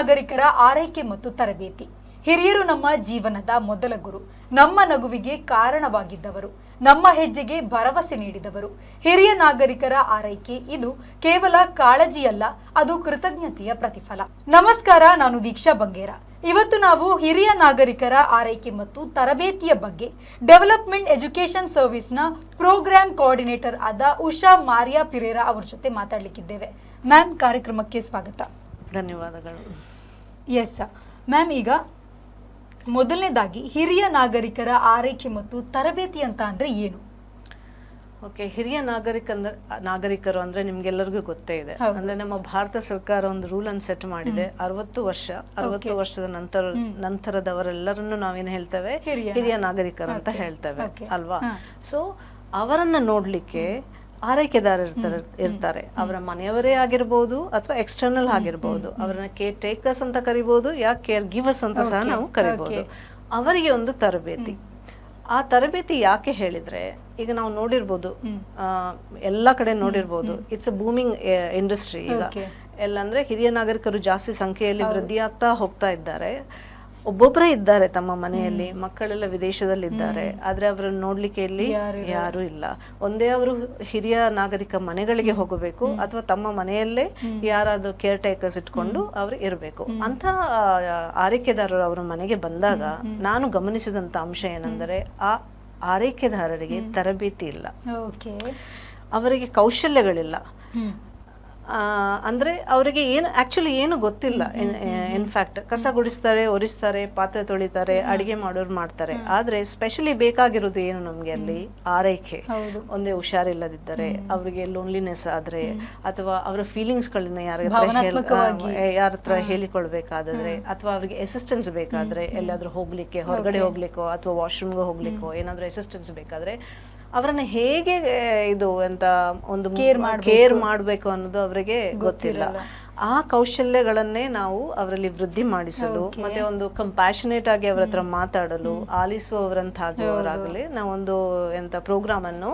ನಾಗರಿಕರ ಆರೈಕೆ ಮತ್ತು ತರಬೇತಿ. ಹಿರಿಯರು ನಮ್ಮ ಜೀವನದ ಮೊದಲ ಗುರು. ನಮ್ಮ ನಗುವಿಗೆ ಕಾರಣವಾಗಿದ್ದವರು. ನಮ್ಮ ಹೆಜ್ಜೆಗೆ ಭರವಸೆ ನೀಡಿದವರು. ಹಿರಿಯ ನಾಗರಿಕರ ಆರೈಕೆ ಇದು ಕೇವಲ ಕಾಳಜಿಯಲ್ಲ, ಅದು ಕೃತಜ್ಞತೆಯ ಪ್ರತಿಫಲ. ನಮಸ್ಕಾರ, ನಾನು ದೀಕ್ಷಾ ಬಂಗೇರ. ಇವತ್ತು ನಾವು ಹಿರಿಯ ನಾಗರಿಕರ ಆರೈಕೆ ಮತ್ತು ತರಬೇತಿಯ ಬಗ್ಗೆ ಡೆವಲಪ್ಮೆಂಟ್ ಎಜುಕೇಶನ್ ಸರ್ವಿಸ್ನ ಪ್ರೋಗ್ರಾಮ್ ಕೋಆರ್ಡಿನೇಟರ್ ಆದ ಉಷಾ ಮಾರಿಯಾ ಪಿರೇರಾ ಅವರ ಜೊತೆ ಮಾತಾಡ್ಲಿಕ್ಕಿದ್ದೇವೆ. ಮ್ಯಾಮ್, ಕಾರ್ಯಕ್ರಮಕ್ಕೆ ಸ್ವಾಗತ. ಧನ್ಯವಾದಗಳು. ಎಸ್ ಮ್ಯಾಮ್ ಈಗ ಮೊದಲನೇದಾಗಿ ಹಿರಿಯ ನಾಗರಿಕರ ಆರೈಕೆ ಮತ್ತು ತರಬೇತಿ ಅಂತ ಅಂದರೆ ಏನು? ಓಕೆ ಹಿರಿಯ ನಾಗರಿಕ ಅಂದ್ರೆ ನಾಗರಿಕರು ಅಂದ್ರೆ ನಿಮ್ಗೆಲ್ಲರಿಗೂ ಗೊತ್ತೇ ಇದೆ. ಅಂದ್ರೆ ನಮ್ಮ ಭಾರತ ಸರ್ಕಾರ ಒಂದು ರೂಲ್ ಅನ್ನು ಸೆಟ್ ಮಾಡಿದೆ. ಅರವತ್ತು ವರ್ಷ ಅರವತ್ತು. ವರ್ಷದ ನಂತರ ನಂತರದವರೆಲ್ಲರನ್ನು ನಾವೇನ್ ಹೇಳ್ತೇವೆ? ಹಿರಿಯ ನಾಗರಿಕರು. ಅಂತ ಹೇಳ್ತೇವೆ. ಅಲ್ವಾ. ಸೊ ಅವರನ್ನ ನೋಡ್ಲಿಕ್ಕೆ ಆರೈಕೆದಾರ ಇರ್ತಾರೆ. ಇರ್ತಾರೆ ಅವರ ಮನೆಯವರೇ ಆಗಿರ್ಬೋದು ಅಥವಾ ಎಕ್ಸ್ಟರ್ನಲ್ ಆಗಿರ್ಬೋದು. ಅವರನ್ನ ಕೇರ್ ಟೇಕರ್ಸ್ ಅಂತ ಕರಿಬಹುದು ಯಾ ಕೇರ್ ಗಿವರ್ಸ್ ಅಂತ ಸಹ ನಾವು ಕರಿಬಹುದು ಅವರಿಗೆ ಒಂದು ತರಬೇತಿ. ಆ ತರಬೇತಿ ಯಾಕೆ ಹೇಳಿದ್ರೆ ಈಗ ನಾವು ನೋಡಿರ್ಬೋದು ಎಲ್ಲಾ ಎಲ್ಲ ಕಡೆ ನೋಡಿರ್ಬೋದು ಇಟ್ಸ್ ಅ ಬೂಮಿಂಗ್ ಇಂಡಸ್ಟ್ರಿ ಈಗ. ಎಲ್ಲಂದ್ರೆ ಹಿರಿಯ ನಾಗರಿಕರು ಜಾಸ್ತಿ ಸಂಖ್ಯೆಯಲ್ಲಿ ವೃದ್ಧಿಯಾಗ್ತಾ ಹೋಗ್ತಾ ಇದ್ದಾರೆ. ಒಬ್ಬೊಬ್ಬರೇ ಇದ್ದಾರೆ ತಮ್ಮ ಮನೆಯಲ್ಲಿ ಮಕ್ಕಳೆಲ್ಲ ವಿದೇಶದಲ್ಲಿ ಇದ್ದಾರೆ ಆದ್ರೆ ಅವರನ್ನು ನೋಡ್ಲಿಕ್ಕೆ ಇಲ್ಲಿ ಯಾರು ಇಲ್ಲ. ಒಂದೇ ಅವರು ಹಿರಿಯ ನಾಗರಿಕ ಮನೆಗಳಿಗೆ ಹೋಗಬೇಕು ಅಥವಾ ತಮ್ಮ ಮನೆಯಲ್ಲೇ ಯಾರಾದ್ರೂ ಕೇರ್ ಟೇಕರ್ಸ್ ಇಟ್ಕೊಂಡು ಅವ್ರು ಇರಬೇಕು. ಅಂತ ಆರೈಕೆದಾರರು ಅವರ ಮನೆಗೆ ಬಂದಾಗ ನಾನು ಗಮನಿಸಿದಂತ ಅಂಶ ಏನಂದರೆ ಆ ಆರೈಕೆದಾರರಿಗೆ ತರಬೇತಿ ಇಲ್ಲ. ಅವರಿಗೆ ಕೌಶಲ್ಯಗಳಿಲ್ಲ. ಅಂದ್ರೆ ಅವರಿಗೆ ಏನು ಆಕ್ಚುಲಿ ಏನು ಗೊತ್ತಿಲ್ಲ. ಇನ್ಫ್ಯಾಕ್ಟ್ ಕಸ ಗುಡಿಸ್ತಾರೆ ಒರಿಸ್ತಾರೆ ಪಾತ್ರೆ ತೊಳಿತಾರೆ ಅಡಿಗೆ ಮಾಡೋರು ಮಾಡ್ತಾರೆ. ಆದ್ರೆ ಸ್ಪೆಷಲಿ ಬೇಕಾಗಿರೋದು ಏನು ನಮಗೆ ಅಲ್ಲಿ? ಆರೈಕೆ. ಒಂದೇ ಹುಷಾರಿಲ್ಲದಿದ್ದರೆ ಅವರಿಗೆ ಲೋನ್ಲಿನೆಸ್ ಆದ್ರೆ ಅಥವಾ ಅವರ ಫೀಲಿಂಗ್ಸ್ ಗಳನ್ನ ಯಾರ ಯಾರ ಹತ್ರ ಹೇಳಿಕೊಳ್ಬೇಕಾದ್ರೆ ಅಥವಾ ಅವರಿಗೆ ಅಸಿಸ್ಟೆನ್ಸ್ ಬೇಕಾದ್ರೆ ಎಲ್ಲಾದರೂ ಹೋಗ್ಲಿಕ್ಕೆ ಹೊರಗಡೆ ಹೋಗ್ಲಿಕ್ಕೋ ಅಥವಾ ವಾಶ್ರೂಮ್ಗೆ ಹೋಗ್ಲಿಕ್ಕೋ ಏನಾದರೂ ಅಸಿಸ್ಟೆನ್ಸ್ ಬೇಕಾದ್ರೆ ಅವರನ್ನ ಹೇಗೆ ಇದು ಅಂತ ಒಂದು ಕೇರ್ ಮಾಡಬೇಕು. ಅನ್ನೋದು ಅವರಿಗೆ ಗೊತ್ತಿಲ್ಲ. ಆ ಕೌಶಲ್ಯಗಳನ್ನೇ ನಾವು ಅವರಲ್ಲಿ ವೃದ್ಧಿ ಮಾಡಿಸಲು ಮತ್ತೆ ಒಂದು ಕಂಪ್ಯಾಷನೇಟ್ ಆಗಿ ಅವರ ಹತ್ರ ಮಾತಾಡಲು ಆಲಿಸುವವರಂತಾಗುವವರಾಗಲಿ ನಾವೊಂದು ಎಂತ ಪ್ರೋಗ್ರಾಮ್ ಅನ್ನು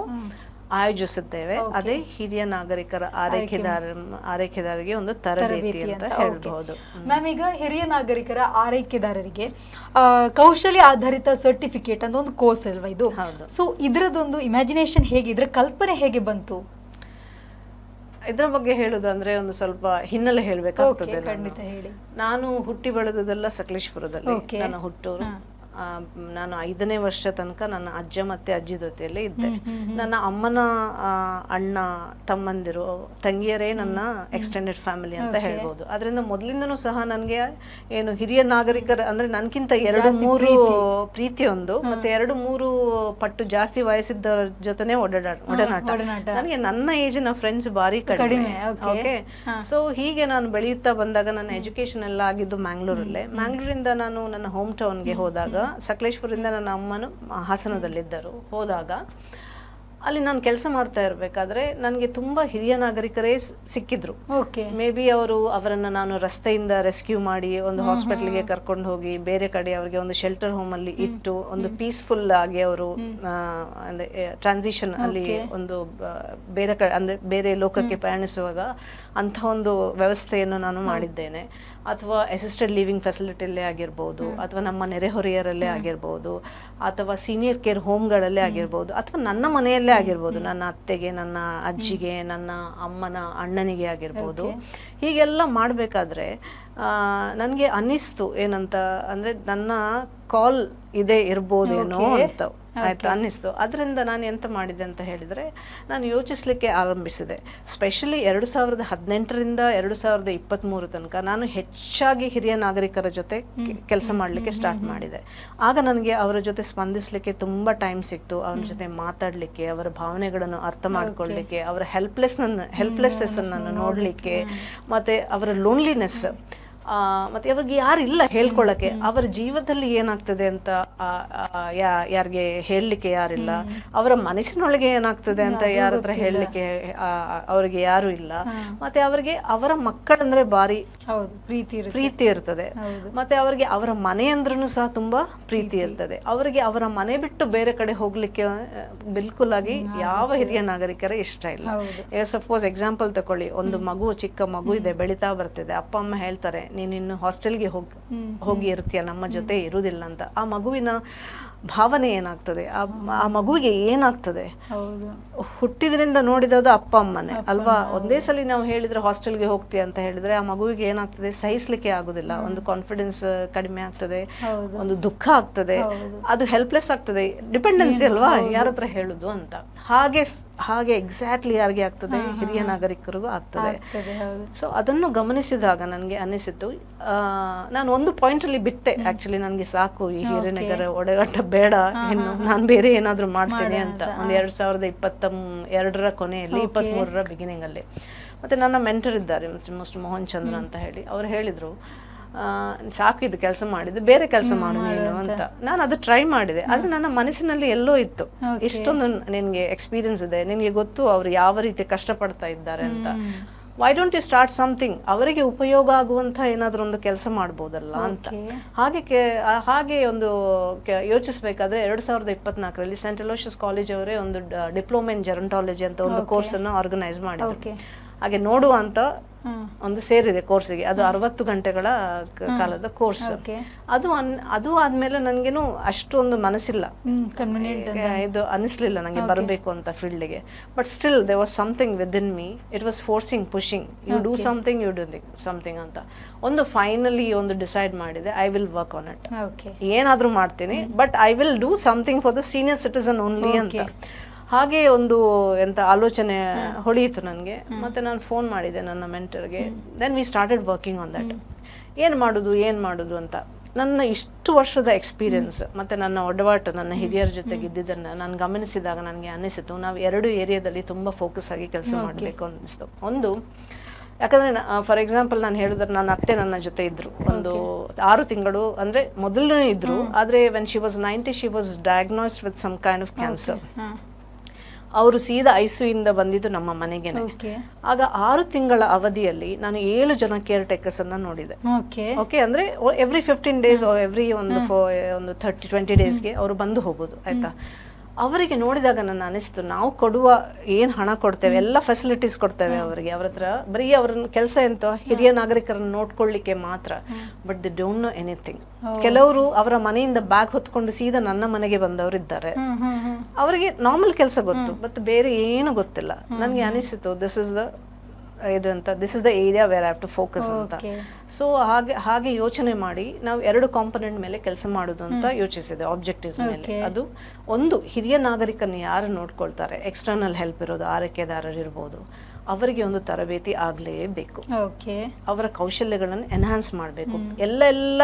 ಆಯೋಜಿಸುತ್ತೇವೆ. ಅದೇ ಹಿರಿಯ ನಾಗರಿಕರ ಆರೈಕೆದಾರ ಆರೈಕೆದಾರರಿಗೆ ಒಂದು ತರಬೇತಿ ಅಂತ ಹೇಳಬಹುದು. ಮ್ಯಾಮ್ ಈಗ ಹಿರಿಯ ನಾಗರಿಕರ ಆರೈಕೆದಾರರಿಗೆ ಕೌಶಲ್ಯ ಆಧಾರಿತ ಸರ್ಟಿಫಿಕೇಟ್ ಅಂತ ಒಂದು ಕೋರ್ಸ್ ಅಲ್ವಾ ಇದು. ಸೊ ಇದರದೊಂದು ಇಮ್ಯಾಜಿನೇಷನ್ ಹೇಗೆ ಇದ್ರ ಕಲ್ಪನೆ ಹೇಗೆ ಬಂತು? ಇದ್ರ ಬಗ್ಗೆ ಹೇಳುದಂದ್ರೆ ಒಂದು ಸ್ವಲ್ಪ ಹಿನ್ನೆಲೆ ಹೇಳಬೇಕಾಗ್ತದೆ ನಾನು. ಹುಟ್ಟಿ ಬೆಳೆದದೆಲ್ಲ ಸಕಲೇಶ್ಪುರದಲ್ಲಿ. ನನ್ನ ಹುಟ್ಟೂರು. ನಾನು ಐದನೇ ವರ್ಷ ತನಕ ನನ್ನ ಅಜ್ಜ ಮತ್ತೆ ಅಜ್ಜಿ ಜೊತೆಯಲ್ಲೇ ಇದ್ದೆ. ನನ್ನ ಅಮ್ಮನ ಅಣ್ಣ ತಮ್ಮಂದಿರು ತಂಗಿಯರೇ ನನ್ನ ಎಕ್ಸ್ಟೆಂಡೆಡ್ ಫ್ಯಾಮಿಲಿ ಅಂತ ಹೇಳ್ಬೋದು. ಅದರಿಂದ ಮೊದಲಿಂದನೂ ಸಹ ನನಗೆ ಏನು ಹಿರಿಯ ನಾಗರಿಕರ ಅಂದ್ರೆ ನನಗಿಂತ ಎರಡು ಮೂರು ಪ್ರೀತಿಯೊಂದು ಮತ್ತೆ ಎರಡು ಮೂರು ಪಟ್ಟು ಜಾಸ್ತಿ ವಯಸ್ಸಿದ್ದವರ ಜೊತೆನೆ ಒಡನಾಟ. ನನಗೆ ನನ್ನ ಏಜಿನ ಫ್ರೆಂಡ್ಸ್ ಭಾರಿ ಕಡಿಮೆ, ಓಕೆ ಸೊ ಹೀಗೆ ನಾನು ಬೆಳೆಯುತ್ತಾ ಬಂದಾಗ ನನ್ನ ಎಜುಕೇಶನ್ ಎಲ್ಲ ಆಗಿದ್ದು ಮ್ಯಾಂಗ್ಳೂರಲ್ಲೇ ಮ್ಯಾಂಗ್ಳೂರಿಂದ ನಾನು ನನ್ನ ಹೋಮ್ ಟೌನ್ಗೆ ಹೋದಾಗ ಸಕಲೇಶ್ಪುರದಿಂದ ನನ್ನ ಅಮ್ಮನು ಹಾಸನದಲ್ಲಿದ್ದರು. ಹೋದಾಗ ಅಲ್ಲಿ ನಾನು ಕೆಲಸ ಮಾಡ್ತಾ ಇರಬೇಕಾದ್ರೆ ನನಗೆ ತುಂಬ ಹಿರಿಯ ನಾಗರಿಕರೇ ಸಿಕ್ಕಿದ್ರು. ಮೇ ಬಿ ಅವರು ಅವರನ್ನು ನಾನು ರಸ್ತೆಯಿಂದ ರೆಸ್ಕ್ಯೂ ಮಾಡಿ ಒಂದು ಹಾಸ್ಪಿಟಲ್ಗೆ ಕರ್ಕೊಂಡು ಹೋಗಿ ಬೇರೆ ಕಡೆ ಅವರಿಗೆ ಒಂದು ಶೆಲ್ಟರ್ ಹೋಮ್ ಅಲ್ಲಿ ಇಟ್ಟು ಒಂದು ಪೀಸ್ಫುಲ್ ಆಗಿ ಅವರು ಅಂದ್ರೆ ಟ್ರಾನ್ಸಿಷನ್ ಅಲ್ಲಿ ಒಂದು ಬೇರೆ ಕಡೆ ಅಂದ್ರೆ ಬೇರೆ ಲೋಕಕ್ಕೆ ಪ್ರಯಾಣಿಸುವಾಗ ಅಂಥ ಒಂದು ವ್ಯವಸ್ಥೆಯನ್ನು ನಾನು ಮಾಡಿದ್ದೇನೆ. ಅಥವಾ ಅಸಿಸ್ಟೆಡ್ ಲಿವಿಂಗ್ ಫೆಸಿಲಿಟಿಯಲ್ಲೇ ಆಗಿರ್ಬೋದು ಅಥವಾ ನಮ್ಮ ನೆರೆಹೊರೆಯರಲ್ಲೇ ಆಗಿರ್ಬೋದು ಅಥವಾ ಸೀನಿಯರ್ ಕೇರ್ ಹೋಮ್ಗಳಲ್ಲೇ ಆಗಿರ್ಬೋದು ಅಥವಾ ನನ್ನ ಮನೆಯಲ್ಲೇ ಆಗಿರ್ಬೋದು ನನ್ನ ಅತ್ತೆಗೆ ನನ್ನ ಅಜ್ಜಿಗೆ ನನ್ನ ಅಮ್ಮನ ಅಣ್ಣನಿಗೆ ಆಗಿರ್ಬೋದು. ಹೀಗೆಲ್ಲ ಮಾಡಬೇಕಾದ್ರೆ ನನಗೆ ಅನ್ನಿಸ್ತು ಏನಂತ ಅಂದರೆ ನನ್ನ ಕಾಲ್ ಇದೆ ಇರ್ಬೋದೇನೋ ಅಂತ. ಆಯ್ತು ಅನ್ನಿಸ್ತು. ಅದರಿಂದ ನಾನು ಎಂತ ಮಾಡಿದೆ ಅಂತ ಹೇಳಿದರೆ ನಾನು ಯೋಚಿಸ್ಲಿಕ್ಕೆ ಆರಂಭಿಸಿದೆ. ಸ್ಪೆಷಲಿ ಎರಡು ಸಾವಿರದ ಹದಿನೆಂಟರಿಂದ ಎರಡು ಸಾವಿರದ ಇಪ್ಪತ್ತ್ಮೂರು ತನಕ ನಾನು ಹೆಚ್ಚಾಗಿ ಹಿರಿಯ ನಾಗರಿಕರ ಜೊತೆ ಕೆಲಸ ಮಾಡಲಿಕ್ಕೆ ಸ್ಟಾರ್ಟ್ ಮಾಡಿದೆ. ಆಗ ನನಗೆ ಅವರ ಜೊತೆ ಸ್ಪಂದಿಸಲಿಕ್ಕೆ ತುಂಬ ಟೈಮ್ ಸಿಕ್ತು. ಅವ್ರ ಜೊತೆ ಮಾತಾಡಲಿಕ್ಕೆ ಅವರ ಭಾವನೆಗಳನ್ನು ಅರ್ಥ ಮಾಡ್ಕೊಳ್ಳಿಕ್ಕೆ ಅವರ ಹೆಲ್ಪ್ಲೆಸ್ನನ್ನು ಹೆಲ್ಪ್ಲೆಸ್ನೆಸ್ಸನ್ನು ನೋಡಲಿಕ್ಕೆ ಮತ್ತೆ ಅವರ ಲೋನ್ಲಿನೆಸ್ ಮತ್ತೆ ಅವ್ರಿಗೆ ಯಾರಿಲ್ಲ ಹೇಳ್ಕೊಳ್ಳಕ್ಕೆ ಅವರ ಜೀವನದಲ್ಲಿ ಏನಾಗ್ತದೆ ಅಂತ ಯಾರಿಗೆ ಹೇಳಲಿಕ್ಕೆ ಯಾರಿಲ್ಲ. ಅವರ ಮನಸ್ಸಿನೊಳಗೆ ಏನಾಗ್ತದೆ ಅಂತ ಯಾರ ಹತ್ರ ಹೇಳಲಿಕ್ಕೆ ಅವರಿಗೆ ಯಾರು ಇಲ್ಲ. ಮತ್ತೆ ಅವರಿಗೆ ಅವರ ಮಕ್ಕಳಂದ್ರೆ ಬಾರಿ ಪ್ರೀತಿ ಪ್ರೀತಿ ಇರ್ತದೆ. ಮತ್ತೆ ಅವರಿಗೆ ಅವರ ಮನೆ ಅಂದ್ರೂ ಸಹ ತುಂಬಾ ಪ್ರೀತಿ ಇರ್ತದೆ. ಅವರಿಗೆ ಅವರ ಮನೆ ಬಿಟ್ಟು ಬೇರೆ ಕಡೆ ಹೋಗ್ಲಿಕ್ಕೆ ಬಿಲ್ಕುಲ್ ಆಗಿ ಯಾವ ಹಿರಿಯ ನಾಗರಿಕರ ಇಷ್ಟ ಇಲ್ಲ. ಸಪೋಸ್ ಎಕ್ಸಾಂಪಲ್ ತಕೊಳ್ಳಿ. ಒಂದು ಮಗು ಚಿಕ್ಕ ಮಗು ಇದೆ ಬೆಳಿತಾ ಬರ್ತಿದೆ. ಅಪ್ಪ ಅಮ್ಮ ಹೇಳ್ತಾರೆ ನೀನು ಇನ್ನು ಹಾಸ್ಟೆಲ್ಗೆ ಹೋಗಿ ಹೋಗಿ ಇರ್ತೀಯ ನಮ್ಮ ಜೊತೆ ಇರುವುದಿಲ್ಲ ಅಂತ. ಆ ಮಗುವಿನ ಭಾವನೆ ಏನಾಗ್ತದೆ? ಆ ಮಗುವಿಗೆ ಏನಾಗ್ತದೆ? ಹುಟ್ಟಿದ್ರಿಂದ ನೋಡಿದದು ಅಪ್ಪ ಅಮ್ಮನೆ ಅಲ್ವಾ? ಒಂದೇ ಸಲ ನಾವು ಹೇಳಿದ್ರೆ ಹಾಸ್ಟೆಲ್ಗೆ ಹೋಗ್ತೀಯ ಅಂತ ಹೇಳಿದ್ರೆ ಆ ಮಗುವಿಗೆ ಏನಾಗ್ತದೆ? ಸಹಿಸ್ಲಿಕ್ಕೆ ಆಗುದಿಲ್ಲ. ಒಂದು ಕಾನ್ಫಿಡೆನ್ಸ್ ಕಡಿಮೆ ಆಗ್ತದೆ. ಒಂದು ದುಃಖ ಆಗ್ತದೆ. ಅದು ಹೆಲ್ಪ್ಲೆಸ್ ಆಗ್ತದೆ. ಡಿಪೆಂಡೆನ್ಸಿ ಅಲ್ವಾ? ಯಾರ ಹತ್ರ ಹೇಳುದು ಅಂತ. ಹಾಗೆ ಹಾಗೆ ಎಕ್ಸಾಕ್ಟ್ಲಿ ಯಾರಿಗೆ ಆಗ್ತದೆ? ಹಿರಿಯ ನಾಗರಿಕರಿಗೂ ಆಗ್ತದೆ. ಸೊ ಅದನ್ನು ಗಮನಿಸಿದಾಗ ನನಗೆ ಅನಿಸಿತು ಆ, ನಾನು ಒಂದು ಪಾಯಿಂಟ್ ಅಲ್ಲಿ ಬಿಟ್ಟೆ. ಆಕ್ಚುಲಿ ನನಗೆ ಸಾಕು ಈ ಹಿರೇನಗರ ಒಡೆಗಾಟ ಬೇಡ. ಇನ್ನು ನಾನು ಬೇರೆ ಏನಾದರೂ ಮಾಡ್ತೇನೆ ಅಂತ. ಒಂದು ಎರಡು ಸಾವಿರದ ಇಪ್ಪತ್ತ ಎರಡರ ಕೊನೆಯಲ್ಲಿ ಇಪ್ಪತ್ತ್ ಬಿಗಿನಿಂಗಲ್ಲಿ ಬಿಗಿನಿಂಗ್ ಅಲ್ಲಿ. ಮತ್ತೆ ನನ್ನ ಮೆಂಟರ್ ಇದ್ದಾರೆ ಮಿಸ್ಟರ್ ಮೋಹನ್ ಚಂದ್ರ ಅಂತ ಹೇಳಿ. ಅವ್ರು ಹೇಳಿದ್ರು ಸಾಕು ಇದು ಕೆಲಸ ಮಾಡಿದ್ದು ಬೇರೆ ಕೆಲಸ ಮಾಡು ನೀನು ಅಂತ. ನಾನು ಅದು ಟ್ರೈ ಮಾಡಿದೆ. ಆದ್ರೆ ನನ್ನ ಮನಸ್ಸಿನಲ್ಲಿ ಎಲ್ಲೋ ಇತ್ತು. ಇಷ್ಟೊಂದು ನಿನಗೆ ಎಕ್ಸ್ಪೀರಿಯನ್ಸ್ ಇದೆ. ನಿನಗೆ ಗೊತ್ತು ಅವರು ಯಾವ ರೀತಿ ಕಷ್ಟಪಡ್ತಾ ಇದ್ದಾರೆ ಅಂತ. Why don't you start something ಅವರಿಗೆ ಉಪಯೋಗ ಆಗುವಂಥ ಏನಾದರೂ ಒಂದು ಕೆಲಸ ಮಾಡ್ಬೋದಲ್ಲ ಅಂತ. ಹಾಗೆ ಕೆ ಹಾಗೆ ಒಂದು ಯೋಚಿಸಬೇಕಾದ್ರೆ ಎರಡು ಸಾವಿರದ ಇಪ್ಪತ್ನಾಲ್ಕರಲ್ಲಿ ಸೆಂಟ್ ಅಲೋಷಿಯಸ್ ಕಾಲೇಜ್ ಅವರೇ ಒಂದು ಡಿಪ್ಲೊಮಾ ಇನ್ ಜೆರಂಟಾಲಜಿ ಅಂತ ಒಂದು ಕೋರ್ಸನ್ನು ಆರ್ಗನೈಸ್ ಮಾಡಿದ್ರು. ಹಾಗೆ ನೋಡುವ ಅಂತ ಹ್ಮ್. ಒಂದು ಸೇರಿದೆ ಕೋರ್ಸಿಗೆ. ಅದು ಅರವತ್ತು ಗಂಟೆಗಳ ಕಾಲದ ಕೋರ್ಸ್. ಅದು ಅದು ಆದ್ಮೇಲೆ ನನಗೇನು ಅಷ್ಟೊಂದು ಮನಸ್ಸಿಲ್ಲ. ಇದು ಅನಿಸ್ಲಿಲ್ಲ ನನಗೆ ಬರಬೇಕು ಅಂತ ಫೀಲ್ಡ್ಗೆ but still they was something with in me it was forcing pushing you do something you do something ಅಂತ. ಒಂದು ಫೈನಲಿ ಒಂದು ಡಿಸೈಡ್ ಮಾಡಿದೆ I will work on it ಏನಾದರೂ ಮಾಡ್ತೀನಿ but I will do something for the senior citizen only ಅಂತ. ಹಾಗೆ ಒಂದು ಎಂತ ಆಲೋಚನೆ ಹೊಳೆಯಿತು ನನಗೆ. ಮತ್ತೆ ನಾನು ಫೋನ್ ಮಾಡಿದೆ ನನ್ನ ಮೆಂಟರ್ಗೆ then we started working on that ಏನು ಮಾಡೋದು ಏನು ಮಾಡೋದು ಅಂತ. ನನ್ನ ಇಷ್ಟು ವರ್ಷದ ಎಕ್ಸ್ಪೀರಿಯನ್ಸ್ ಮತ್ತೆ ನನ್ನ ಒಡವಾಟ ನನ್ನ ಹಿರಿಯರ ಜೊತೆಗೆ ಇದ್ದಿದ್ದನ್ನು ನಾನು ಗಮನಿಸಿದಾಗ ನನಗೆ ಅನಿಸಿತು ನಾವು ಎರಡು ಏರಿಯಾದಲ್ಲಿ ತುಂಬ ಫೋಕಸ್ ಆಗಿ ಕೆಲಸ ಮಾಡಬೇಕು ಅನ್ನಿಸ್ತು. ಒಂದು ಯಾಕಂದರೆ ಫಾರ್ ಎಕ್ಸಾಂಪಲ್ ನಾನು ಹೇಳಿದ್ರೆ ನನ್ನ ಅತ್ತೆ ನನ್ನ ಜೊತೆ ಇದ್ದರು ಒಂದು ಆರು ತಿಂಗಳು ಅಂದರೆ ಮೊದಲನೇ ಇದ್ದರು ಆದರೆ when she was ninety she was diagnosed with some kind of cancer ಅವರು ಸೀದಾ ಐಸುಯಿಂದ ಬಂದಿದ್ದು ನಮ್ಮ ಮನೆಗೆನೆ. ಆಗ ಆರು ತಿಂಗಳ ಅವಧಿಯಲ್ಲಿ ನಾನು ಏಳು ಜನ ಕೇರ್ ಟೇಕರ್ಸ್ ಅನ್ನ ನೋಡಿದೆ. ಓಕೆ. ಅಂದ್ರೆ ಎವ್ರಿ ಫಿಫ್ಟೀನ್ ಡೇಸ್ ಎವ್ರಿ ಒಂದು ಒಂದು ಥರ್ಟಿ ಟ್ವೆಂಟಿ ಡೇಸ್ಗೆ ಅವರು ಬಂದು ಹೋಗೋದು ಆಯ್ತಾ? ಅವರಿಗೆ ನೋಡಿದಾಗ ನನ್ನ ಅನಿಸ್ತು ನಾವು ಕೊಡುವ ಏನು ಹಣ ಕೊಡ್ತೇವೆ ಎಲ್ಲ ಫೆಸಿಲಿಟೀಸ್ ಕೊಡ್ತೇವೆ ಅವರಿಗೆ. ಅವ್ರ ಹತ್ರ ಬರೀ ಅವ್ರನ್ನ ಕೆಲಸ ಎಂತ ಹಿರಿಯ ನಾಗರಿಕರನ್ನು ನೋಡ್ಕೊಳ್ಳಿಕ್ಕೆ ಮಾತ್ರ but they don't know anything ಕೆಲವರು ಅವರ ಮನೆಯಿಂದ ಬ್ಯಾಗ್ ಹೊತ್ಕೊಂಡು ಸೀದಾ ನನ್ನ ಮನೆಗೆ ಬಂದವರು ಇದ್ದಾರೆ. ಅವರಿಗೆ ನಾರ್ಮಲ್ ಕೆಲಸ ಗೊತ್ತು ಬಟ್ ಬೇರೆ ಏನು ಗೊತ್ತಿಲ್ಲ. ನನಗೆ ಅನಿಸಿತು ದಿಸ್ ಇಸ್ ದ ಇದು ಅಂತ. This is the area where have to focus ಅಂತ. ಸೊ ಹಾಗೆ ಹಾಗೆ ಯೋಚನೆ ಮಾಡಿ ನಾವು ಎರಡು ಕಾಂಪೊನೆಂಟ್ ಮೇಲೆ ಕೆಲಸ ಮಾಡೋದು ಅಂತ ಯೋಚಿಸಿದೆ ಆಬ್ಜೆಕ್ಟಿವ್ಸ್ ಮೇಲೆ. ಅದು ಒಂದು ಹಿರಿಯ ನಾಗರಿಕನ್ನು ಯಾರು ನೋಡ್ಕೊಳ್ತಾರೆ? ಎಕ್ಸ್ಟರ್ನಲ್ ಹೆಲ್ಪ್ ಇರೋದು ಆರೈಕೆದಾರರು ಇರ್ಬೋದು ಅವರಿಗೆ ಒಂದು ತರಬೇತಿ ಆಗಲೇಬೇಕು. ಓಕೆ. ಅವರ ಕೌಶಲ್ಯಗಳನ್ನು ಎನ್ಹಾನ್ಸ್ ಮಾಡಬೇಕು. ಎಲ್ಲ ಎಲ್ಲ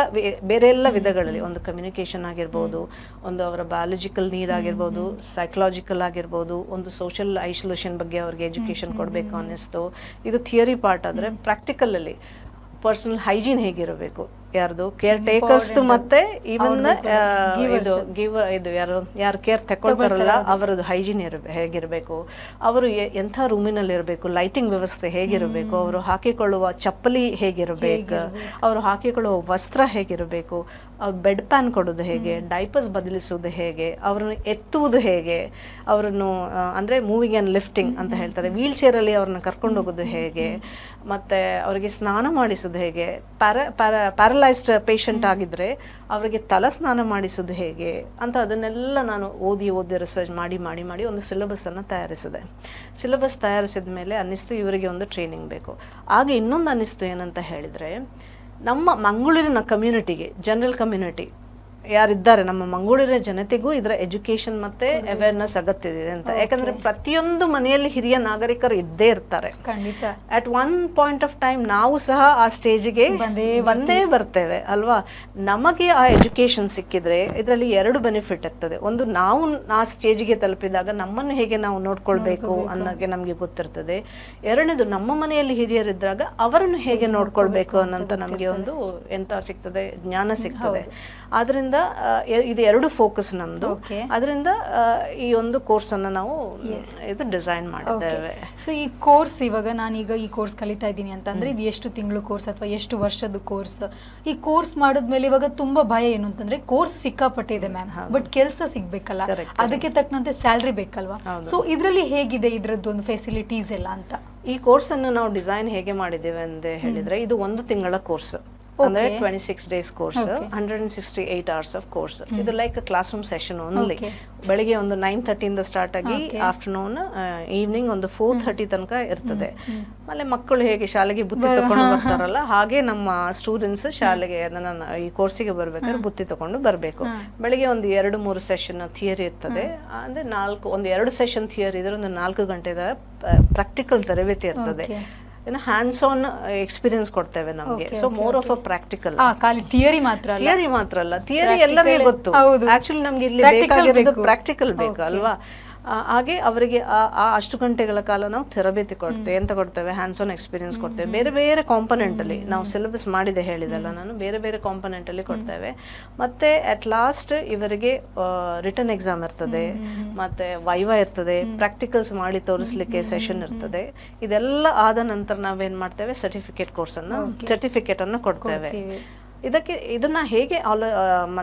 ಬೇರೆ ಎಲ್ಲ ವಿಧಗಳಲ್ಲಿ ಒಂದು ಕಮ್ಯುನಿಕೇಷನ್ ಆಗಿರ್ಬೋದು ಒಂದು ಅವರ ಬಯಾಲಜಿಕಲ್ ನೀಡ್ ಆಗಿರ್ಬೋದು ಸೈಕಲಾಜಿಕಲ್ ಆಗಿರ್ಬೋದು ಒಂದು ಸೋಷಿಯಲ್ ಐಸೋಲೇಷನ್ ಬಗ್ಗೆ ಅವ್ರಿಗೆ ಎಜುಕೇಶನ್ ಕೊಡಬೇಕು ಅನ್ನಿಸ್ತು. ಇದು ಥಿಯರಿ ಪಾರ್ಟ್ ಆದರೆ ಪ್ರಾಕ್ಟಿಕಲಲ್ಲಿ ಪರ್ಸನಲ್ ಹೈಜೀನ್ ಹೇಗಿರಬೇಕು? ಯಾರ್ದು? ಕೇರ್ ಟೇಕರ್ಸ್ ಮತ್ತೆ ಈವನ್ ಇದು ಗಿವ್ ಇದು ಯಾರು ಯಾರು ಕೇರ್ ತಕೊಳ್ತಾರಲ್ಲ ಅವರದ್ದು ಹೈಜೀನ್ ಇರ ಹೇಗಿರಬೇಕು? ಅವರು ಎಂಥ ರೂಮಿನಲ್ಲಿ ಇರಬೇಕು? ಲೈಟಿಂಗ್ ವ್ಯವಸ್ಥೆ ಹೇಗಿರಬೇಕು? ಅವರು ಹಾಕಿಕೊಳ್ಳುವ ಚಪ್ಪಲಿ ಹೇಗಿರಬೇಕು? ಅವರು ಹಾಕಿಕೊಳ್ಳುವ ವಸ್ತ್ರ ಹೇಗಿರಬೇಕು? ಅವ್ರು ಬೆಡ್ ಪ್ಯಾನ್ ಕೊಡೋದು ಹೇಗೆ? ಡೈಪರ್ಸ್ ಬದಲಿಸೋದು ಹೇಗೆ? ಅವ್ರನ್ನ ಎತ್ತುವುದು ಹೇಗೆ? ಅವರನ್ನು ಅಂದರೆ ಮೂವಿಂಗ್ ಆ್ಯಂಡ್ ಲಿಫ್ಟಿಂಗ್ ಅಂತ ಹೇಳ್ತಾರೆ. ವೀಲ್ ಚೇರಲ್ಲಿ ಅವ್ರನ್ನ ಕರ್ಕೊಂಡು ಹೋಗೋದು ಹೇಗೆ? ಮತ್ತೆ ಅವರಿಗೆ ಸ್ನಾನ ಮಾಡಿಸೋದು ಹೇಗೆ? ಪ್ಯಾರ ಪ್ಯಾರ ಪ್ಯಾರಲೈಸ್ಡ್ ಪೇಷಂಟ್ ಆಗಿದ್ರೆ ಅವರಿಗೆ ತಲಸ್ನಾನ ಮಾಡಿಸೋದು ಹೇಗೆ ಅಂತ ಅದನ್ನೆಲ್ಲ ನಾನು ಓದಿ ಓದಿ ರಿಸರ್ಚ್ ಮಾಡಿ ಮಾಡಿ ಮಾಡಿ ಒಂದು ಸಿಲೆಬಸ್ಸನ್ನು ತಯಾರಿಸಿದೆ. ಸಿಲೆಬಸ್ ತಯಾರಿಸಿದ ಮೇಲೆ ಅನ್ನಿಸ್ತು ಇವರಿಗೆ ಒಂದು ಟ್ರೈನಿಂಗ್ ಬೇಕು. ಆಗ ಇನ್ನೊಂದು ಅನ್ನಿಸ್ತು ಏನಂತ ಹೇಳಿದರೆ ನಮ್ಮ ಮಂಗಳೂರಿನ ಕಮ್ಯುನಿಟಿಗೆ ಜನರಲ್ ಕಮ್ಯುನಿಟಿ ಯಾರಿದ್ದಾರೆ ನಮ್ಮ ಮಂಗಳೂರಿನ ಜನತೆಗೂ ಇದರ ಎಜುಕೇಶನ್ ಮತ್ತೆ ಅವೇರ್ನೆಸ್ ಅಗತ್ಯ ಇದೆ ಅಂತ ಯಾಕಂದ್ರೆ ಪ್ರತಿಯೊಂದು ಮನೆಯಲ್ಲಿ ಹಿರಿಯ ನಾಗರಿಕರು ಇದ್ದೇ ಇರ್ತಾರೆ. At one point of time ನಾವು ಸಹ ಆ ಸ್ಟೇಜ್ಗೆ ಬಂದೇ ಬಂದೇ ಬರ್ತೇವೆ. ಅಲ್ವಾ? ನಮಗೆ ಆ ಎಜುಕೇಶನ್ ಸಿಕ್ಕಿದ್ರೆ ಇದರಲ್ಲಿ ಎರಡು ಬೆನಿಫಿಟ್ ಆಗ್ತದೆ. ಒಂದು ನಾವು ಆ ಸ್ಟೇಜಿಗೆ ತಲುಪಿದಾಗ ನಮ್ಮನ್ನು ಹೇಗೆ ನಾವು ನೋಡ್ಕೊಳ್ಬೇಕು ಅನ್ನೋಕೆ ನಮಗೆ ಗೊತ್ತಿರ್ತದೆ. ಎರಡನೇದು ನಮ್ಮ ಮನೆಯಲ್ಲಿ ಹಿರಿಯರಿದ್ದಾಗ ಅವರನ್ನು ಹೇಗೆ ನೋಡ್ಕೊಳ್ಬೇಕು ಅನ್ನೋಂಥ ನಮಗೆ ಒಂದು ಎಂತ ಸಿಗ್ತದೆ ಜ್ಞಾನ ಸಿಗ್ತದೆ. ಆದ್ರಿಂದ ಇದು ಎರಡು ಫೋಕಸ್ ನಮ್ದು. ಅದರಿಂದ ಈ ಒಂದು ಕೋರ್ಸ್ ಅನ್ನ ನಾವು ಇದು ಡಿಸೈನ್ ಮಾಡಿದ್ದೇವೆ. ಸೊ ಈ ಕೋರ್ಸ್ ಇವಾಗ ನಾನೀಗ ಈ ಕೋರ್ಸ್ ಕಲಿತಾ ಇದ್ದೀನಿ ಅಂತಂದ್ರೆ ಇದು ಎಷ್ಟು ತಿಂಗಳು ಕೋರ್ಸ್ ಅಥವಾ ಎಷ್ಟು ವರ್ಷದ ಕೋರ್ಸ್ ಈ ಕೋರ್ಸ್ ಮಾಡಿದ್ಮೇಲೆ ಇವಾಗ ತುಂಬಾ ಭಯ ಏನು ಅಂತಂದ್ರೆ ಕೋರ್ಸ್ ಸಿಕ್ಕಾಪಟ್ಟೆ ಇದೆ ಮ್ಯಾಮ್ ಬಟ್ ಕೆಲಸ ಸಿಗ್ಬೇಕಲ್ಲ. ಅದಕ್ಕೆ ತಕ್ಕಂತೆ ಸ್ಯಾಲ್ರಿ ಬೇಕಲ್ವಾ? ಸೊ ಇದ್ರಲ್ಲಿ ಹೇಗಿದೆ ಇದ್ರದ್ದು ಒಂದು ಫೆಸಿಲಿಟೀಸ್ ಎಲ್ಲ ಅಂತ? ಈ ಕೋರ್ಸ್ ಅನ್ನು ನಾವು ಡಿಸೈನ್ ಹೇಗೆ ಮಾಡಿದ್ದೇವೆ ಅಂತ ಹೇಳಿದ್ರೆ ಇದು ಒಂದು ತಿಂಗಳ ಕೋರ್ಸ್ ಅಂದ್ರೆ twenty six days course hundred and sixty eight hours of course ಇದು like class room session only. ಬೆಳಿಗ್ಗೆ ಒಂದು ನೈನ್ ತರ್ಟಿಯಿಂದ ಸ್ಟಾರ್ಟ್ ಆಗಿ ಆಫ್ಟರ್ನೂನ್ ಈವ್ನಿಂಗ್ ಒಂದು ಫೋರ್ ಥರ್ಟಿ ತನಕ ಇರ್ತದೆ. ಆಮೇಲೆ ಮಕ್ಕಳು ಹೇಗೆ ಶಾಲೆಗೆ ಬುತ್ತಿ ತಕೊಂಡು ಬರ್ತಾರಲ್ಲ ಹಾಗೆ ನಮ್ಮ ಸ್ಟೂಡೆಂಟ್ಸ್ ಶಾಲೆಗೆ ಅದನ್ನ ಈ ಕೋರ್ಸಿಗೆ ಬರ್ಬೇಕಾದ್ರೆ ಬುತ್ತಿ ತಕೊಂಡು ಬರಬೇಕು. ಬೆಳಿಗ್ಗೆ ಒಂದು ಎರಡು ಮೂರು ಸೆಷನ್ ಥಿಯರಿ ಇರ್ತದೆ. ಅಂದ್ರೆ ನಾಲ್ಕು ಒಂದು ಎರಡು ಸೆಷನ್ ಥಿಯರಿ ಇದ್ರೆ ಒಂದು ನಾಲ್ಕು ಗಂಟೆದ ಪ್ರಾಕ್ಟಿಕಲ್ ತರಬೇತಿ ಇರ್ತದೆ. ಇನ್ನು ಹ್ಯಾಂಡ್ಸ್ ಆನ್ ಎಕ್ಸ್ಪೀರಿಯನ್ಸ್ ಕೊಡ್ತೇವೆ ನಮಗೆ. So more of a practical ಖಾಲಿ ಥಿಯರಿ ಮಾತ್ರ ಥಿಯರಿ ಮಾತ್ರ ಅಲ್ಲ. ಥಿಯರಿ ಎಲ್ಲ ಗೊತ್ತು. ಆಕ್ಚುಲಿ ನಮ್ಗೆ ಇಲ್ಲಿ ಬೇಕಾಗಿರೋದು ಪ್ರಾಕ್ಟಿಕಲ್ ಬೇಕು ಅಲ್ವಾ? ಹಾಗೆ ಅವರಿಗೆ ಆ- ಅಷ್ಟು ಗಂಟೆಗಳ ಕಾಲ ನಾವು ತರಬೇತಿ ಕೊಡ್ತೇವೆ ಎಂತ ಕೊಡ್ತೇವೆ ಹ್ಯಾಂಡ್ಸ್ ಆನ್ ಎಕ್ಸ್ಪೀರಿಯನ್ಸ್ ಕೊಡ್ತೇವೆ. ಬೇರೆ ಬೇರೆ ಕಾಂಪೊನೆಂಟ್ ಅಲ್ಲಿ ನಾವು ಸಿಲೆಬಸ್ ಮಾಡಿದೆ ಹೇಳಿದಲ್ಲ ನಾನು ಬೇರೆ ಬೇರೆ ಕಾಂಪೊನೆಂಟ್ ಅಲ್ಲಿ ಕೊಡ್ತೇವೆ. ಮತ್ತೆ ಅಟ್ ಲಾಸ್ಟ್ ಇವರಿಗೆ ರಿಟರ್ನ್ ಎಕ್ಸಾಮ್ ಇರ್ತದೆ ಮತ್ತೆ ವೈವಾ ಇರ್ತದೆ ಪ್ರಾಕ್ಟಿಕಲ್ಸ್ ಮಾಡಿ ತೋರಿಸ್ಲಿಕ್ಕೆ ಸೆಷನ್ ಇರ್ತದೆ. ಇದೆಲ್ಲ ಆದ ನಂತರ ನಾವೇನು ಮಾಡ್ತೇವೆ ಸರ್ಟಿಫಿಕೇಟ್ ಕೋರ್ಸನ್ನು ಸರ್ಟಿಫಿಕೇಟನ್ನು ಸರ್ಟಿಫಿಕೇಟ್ ಅನ್ನು ಕೊಡ್ತೇವೆ. ಕೊಡ್ತೀವಿ. ಇದಕ್ಕೆ ಇದನ್ನ ಹೇಗೆ ಆಲ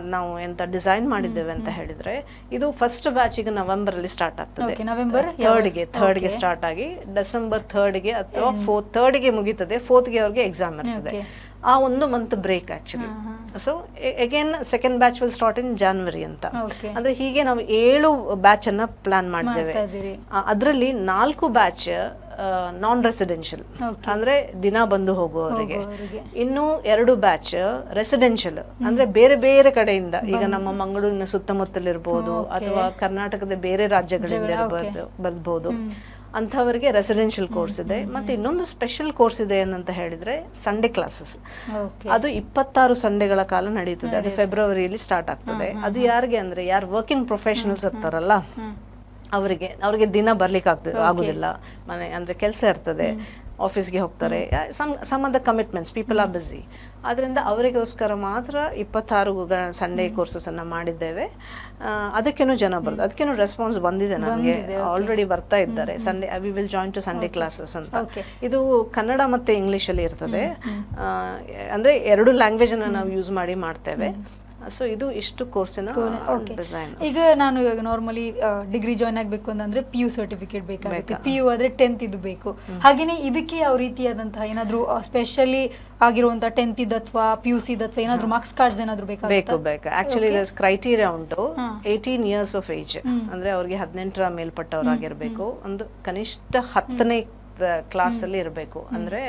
ನಾವು ಎಂತ ಡಿಸೈನ್ ಮಾಡಿದ್ದೇವೆ ಅಂತ ಹೇಳಿದ್ರೆ ಇದು ಫಸ್ಟ್ ಬ್ಯಾಚ್ ಈಗ ನವೆಂಬರ್ ಅಲ್ಲಿ ಸ್ಟಾರ್ಟ್ ಆಗ್ತದೆ ಥರ್ಡ್ ನವೆಂಬರ್ ಥರ್ಡ್ಗೆ ಥರ್ಡ್ಗೆ ಸ್ಟಾರ್ಟ್ ಆಗಿ ಡಿಸೆಂಬರ್ ಥರ್ಡ್ಗೆ ಅಥವಾ ಫೋರ್ತ್ ಥರ್ಡ್ಗೆ ಮುಗೀತದೆ ಫೋರ್ತ್ಗೆ ಅವ್ರಿಗೆ ಎಕ್ಸಾಮ್ ಇರ್ತದೆ. ಆ ಒಂದು month break actually so again second batch will start in January ಅಂತ. ಅಂದ್ರೆ ಹೀಗೆ ನಾವು ಏಳು ಬ್ಯಾಚ್ ಅನ್ನ ಪ್ಲಾನ್ ಮಾಡಿದ್ದೇವೆ ಅದರಲ್ಲಿ ನಾಲ್ಕು ಬ್ಯಾಚ್ ನಾನ್ ರೆಸಿಡೆನ್ಷಿಯಲ್ ಅಂದ್ರೆ ದಿನ ಬಂದು ಹೋಗುವವರಿಗೆ. ಇನ್ನು ಎರಡು ಬ್ಯಾಚ್ ರೆಸಿಡೆನ್ಷಿಯಲ್ ಅಂದ್ರೆ ಬೇರೆ ಬೇರೆ ಕಡೆಯಿಂದ ಈಗ ನಮ್ಮ ಮಂಗಳೂರಿನ ಸುತ್ತಮುತ್ತಲಿರ್ಬೋದು ಅಥವಾ ಕರ್ನಾಟಕದ ಬೇರೆ ರಾಜ್ಯಗಳಿಂದ ಬರ್ಬೋದು. ಅಂಥವರಿಗೆ ರೆಸಿಡೆನ್ಷಿಯಲ್ ಕೋರ್ಸ್ ಇದೆ. ಮತ್ತೆ ಇನ್ನೊಂದು ಸ್ಪೆಷಲ್ ಕೋರ್ಸ್ ಇದೆ ಏನಂತ ಹೇಳಿದ್ರೆ ಸಂಡೇ ಕ್ಲಾಸಸ್ ಅದು ಇಪ್ಪತ್ತಾರು ಸಂಡೆಗಳ ಕಾಲ ನಡೆಯುತ್ತದೆ. ಅದು ಫೆಬ್ರವರಿಯಲ್ಲಿ ಸ್ಟಾರ್ಟ್ ಆಗ್ತದೆ. ಅದು ಯಾರಿಗೆ ಅಂದ್ರೆ ಯಾರು ವರ್ಕಿಂಗ್ ಪ್ರೊಫೆಷನಲ್ಸ್ ಇರ್ತಾರಲ್ಲ? ಅವರಿಗೆ ಅವರಿಗೆ ದಿನ ಬರ್ಲಿಕ್ಕೆ ಆಗ್ತದೆ ಆಗುದಿಲ್ಲ. ಮನೆ ಅಂದ್ರೆ ಕೆಲಸ ಇರ್ತದೆ ಆಫೀಸ್ಗೆ ಹೋಗ್ತಾರೆ. Some some of the commitments people are busy ಅದರಿಂದ ಅವರಿಗೋಸ್ಕರ ಮಾತ್ರ ಇಪ್ಪತ್ತಾರು ಸಂಡೇ ಕೋರ್ಸಸ್ ಅನ್ನ ಮಾಡಿದ್ದೇವೆ. ಅದಕ್ಕೇನು ಜನ ಬರೋದು ಅದಕ್ಕೇನು ರೆಸ್ಪಾನ್ಸ್ ಬಂದಿದೆ ನಮಗೆ. ಆಲ್ರೆಡಿ ಬರ್ತಾ ಇದ್ದಾರೆ. Sunday we will join to Sunday classes ಅಂತ. ಇದು ಕನ್ನಡ ಮತ್ತೆ ಇಂಗ್ಲಿಷ್ ಅಲ್ಲಿ ಇರ್ತದೆ. ಅಂದರೆ ಅಂದ್ರೆ ಎರಡು ಲ್ಯಾಂಗ್ವೇಜ್ ಅನ್ನ ನಾವು ಯೂಸ್ ಮಾಡಿ ಮಾಡ್ತೇವೆ. ಸೊ ಇದು ಇಷ್ಟು ಕೋರ್ಸಿನ ಡಿಸೈನ್ ಈಗ ನಾನು ಇವಾಗ ನಾರ್ಮಲಿ ಡಿಗ್ರಿ ಜಾಯ್ನ್ ಆಗಬೇಕು ಅಂತಂದ್ರೆ ಪಿ ಯು ಸರ್ಟಿಫಿಕೇಟ್ ಬೇಕಾಗುತ್ತೆ. ಪಿ ಯು ಆದ್ರೆ ಟೆಂತ್ ಇದು ಬೇಕು. ಹಾಗೇನೆ ಇದಕ್ಕೆ ಯಾವ ರೀತಿಯಾದಂತಹ ಏನಾದ್ರು ಸ್ಪೆಷಲಿ ಆಗಿರುವಂತಹ ಟೆಂತ್ ಇದ್ ಅಥವಾ ಪಿ ಯು ಸಿ ಅಥವಾ ಏನಾದ್ರು ಮಾರ್ಕ್ಸ್ ಕಾರ್ಡ್ಸ್ ಏನಾದ್ರು ಬೇಕು ಬೇಕಾಗುತ್ತೆ ಬೇಕು ಆಕ್ಚುಲಿ ಕ್ರೈಟೀರಿಯಾ ಉಂಟು. ಏಯ್ಟೀನ್ ಇಯರ್ಸ್ ಆಫ್ ಏಜ್ ಅಂದ್ರೆ ಅವ್ರಿಗೆ ಹದಿನೆಂಟರ ಮೇಲ್ಪಟ್ಟವರಾಗಿರ್ಬೇಕು ಒಂದು ಕನಿಷ್ಠ ಹತ್ತನೇ ಕ್ಲಾಸ್ ಅಲ್ಲಿ ಇರಬೇಕು. ಅಂದ್ರೆ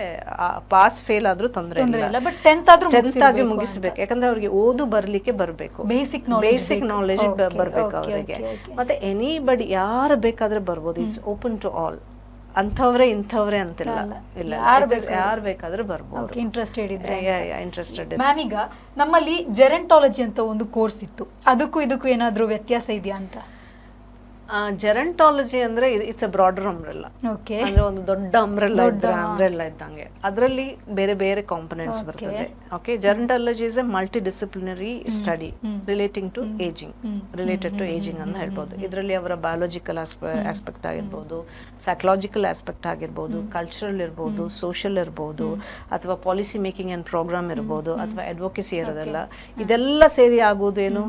ಪಾಸ್ ಫೇಲ್ ಆದ್ರೂ ತೊಂದರೆ ಇಲ್ಲ. ಬಟ್ ಟೆಂತ್ ಆದ್ರೂ ಟೆಂತ್ ಆಗಿ ಮುಗಿಸ್ಬೇಕು. ಯಾಕಂದ್ರೆ ಅವ್ರಿಗೆ ಓದು ಬರ್ಲಿಕ್ಕೆ ಬರಬೇಕು. Basic basic. ನಾಲೆಜ್ ಬರ್ಬೇಕು ಅವರಿಗೆ. ಮತ್ತೆ ಎನಿ ಬಡಿ ಯಾರು ಬೇಕಾದ್ರೆ ಬರ್ಬೋದು. ಇಟ್ಸ್ ಓಪನ್ ಟು ಆಲ್ ಅಂಥವ್ರೆ ಇಂಥವ್ರೆ ಅಂತಿಲ್ಲ. ಇಲ್ಲ ಯಾರ್ ಬೇಕಾದ್ರೆ ಬರ್ಬೋದು. ಇಂಟ್ರೆಸ್ಟೆಡ್ ಇದ್ರೆ ಇಂಟ್ರೆಸ್ಟೆಡ್ ಮ್ಯಾಮ್ ಈಗ ನಮ್ಮಲ್ಲಿ ಜೆರೆಂಟಾಲಜಿ ಅಂತ ಒಂದು ಕೋರ್ಸ್ ಇತ್ತು. ಅದಕ್ಕೂ ಇದಕ್ಕೂ ಏನಾದರೂ ವ್ಯತ್ಯಾಸ ಇದೆಯಾ ಅಂತ? ಜೆರಂಟಾಲಜಿ ಅಂದ್ರೆ it's a broader umbrella okay ಅಂದ್ರೆ ಒಂದು ದೊಡ್ಡ ಅಂಬ್ರೆಲ್ಲ ಅಂಬ್ರೆಲ್ಲ ಇದ್ದಂಗೆ. ಅದರಲ್ಲಿ ಬೇರೆ ಬೇರೆ ಕಾಂಪೊನೆಂಟ್ಸ್ ಬರ್ತದೆ. Okay gerontology is a multidisciplinary study relating to ageing related to ageing ಅಂತ ಹೇಳ್ಬೋದು. ಇದರಲ್ಲಿ ಅವರ ಬಯಾಲಜಿಕಲ್ ಆಸ್ಪೆಕ್ಟ್ ಆಗಿರ್ಬೋದು ಸೈಕಲಾಜಿಕಲ್ ಆಸ್ಪೆಕ್ಟ್ ಆಗಿರ್ಬೋದು ಕಲ್ಚರಲ್ ಇರ್ಬೋದು ಸೋಷಿಯಲ್ ಇರ್ಬೋದು ಅಥವಾ ಪಾಲಿಸಿ ಮೇಕಿಂಗ್ ಅಂಡ್ ಪ್ರೋಗ್ರಾಮ್ ಇರ್ಬೋದು ಅಥವಾ ಅಡ್ವೊಕೇಸಿ ಇರೋದೆಲ್ಲ. ಇದೆಲ್ಲ ಸೇರಿ ಆಗುವುದೇನು?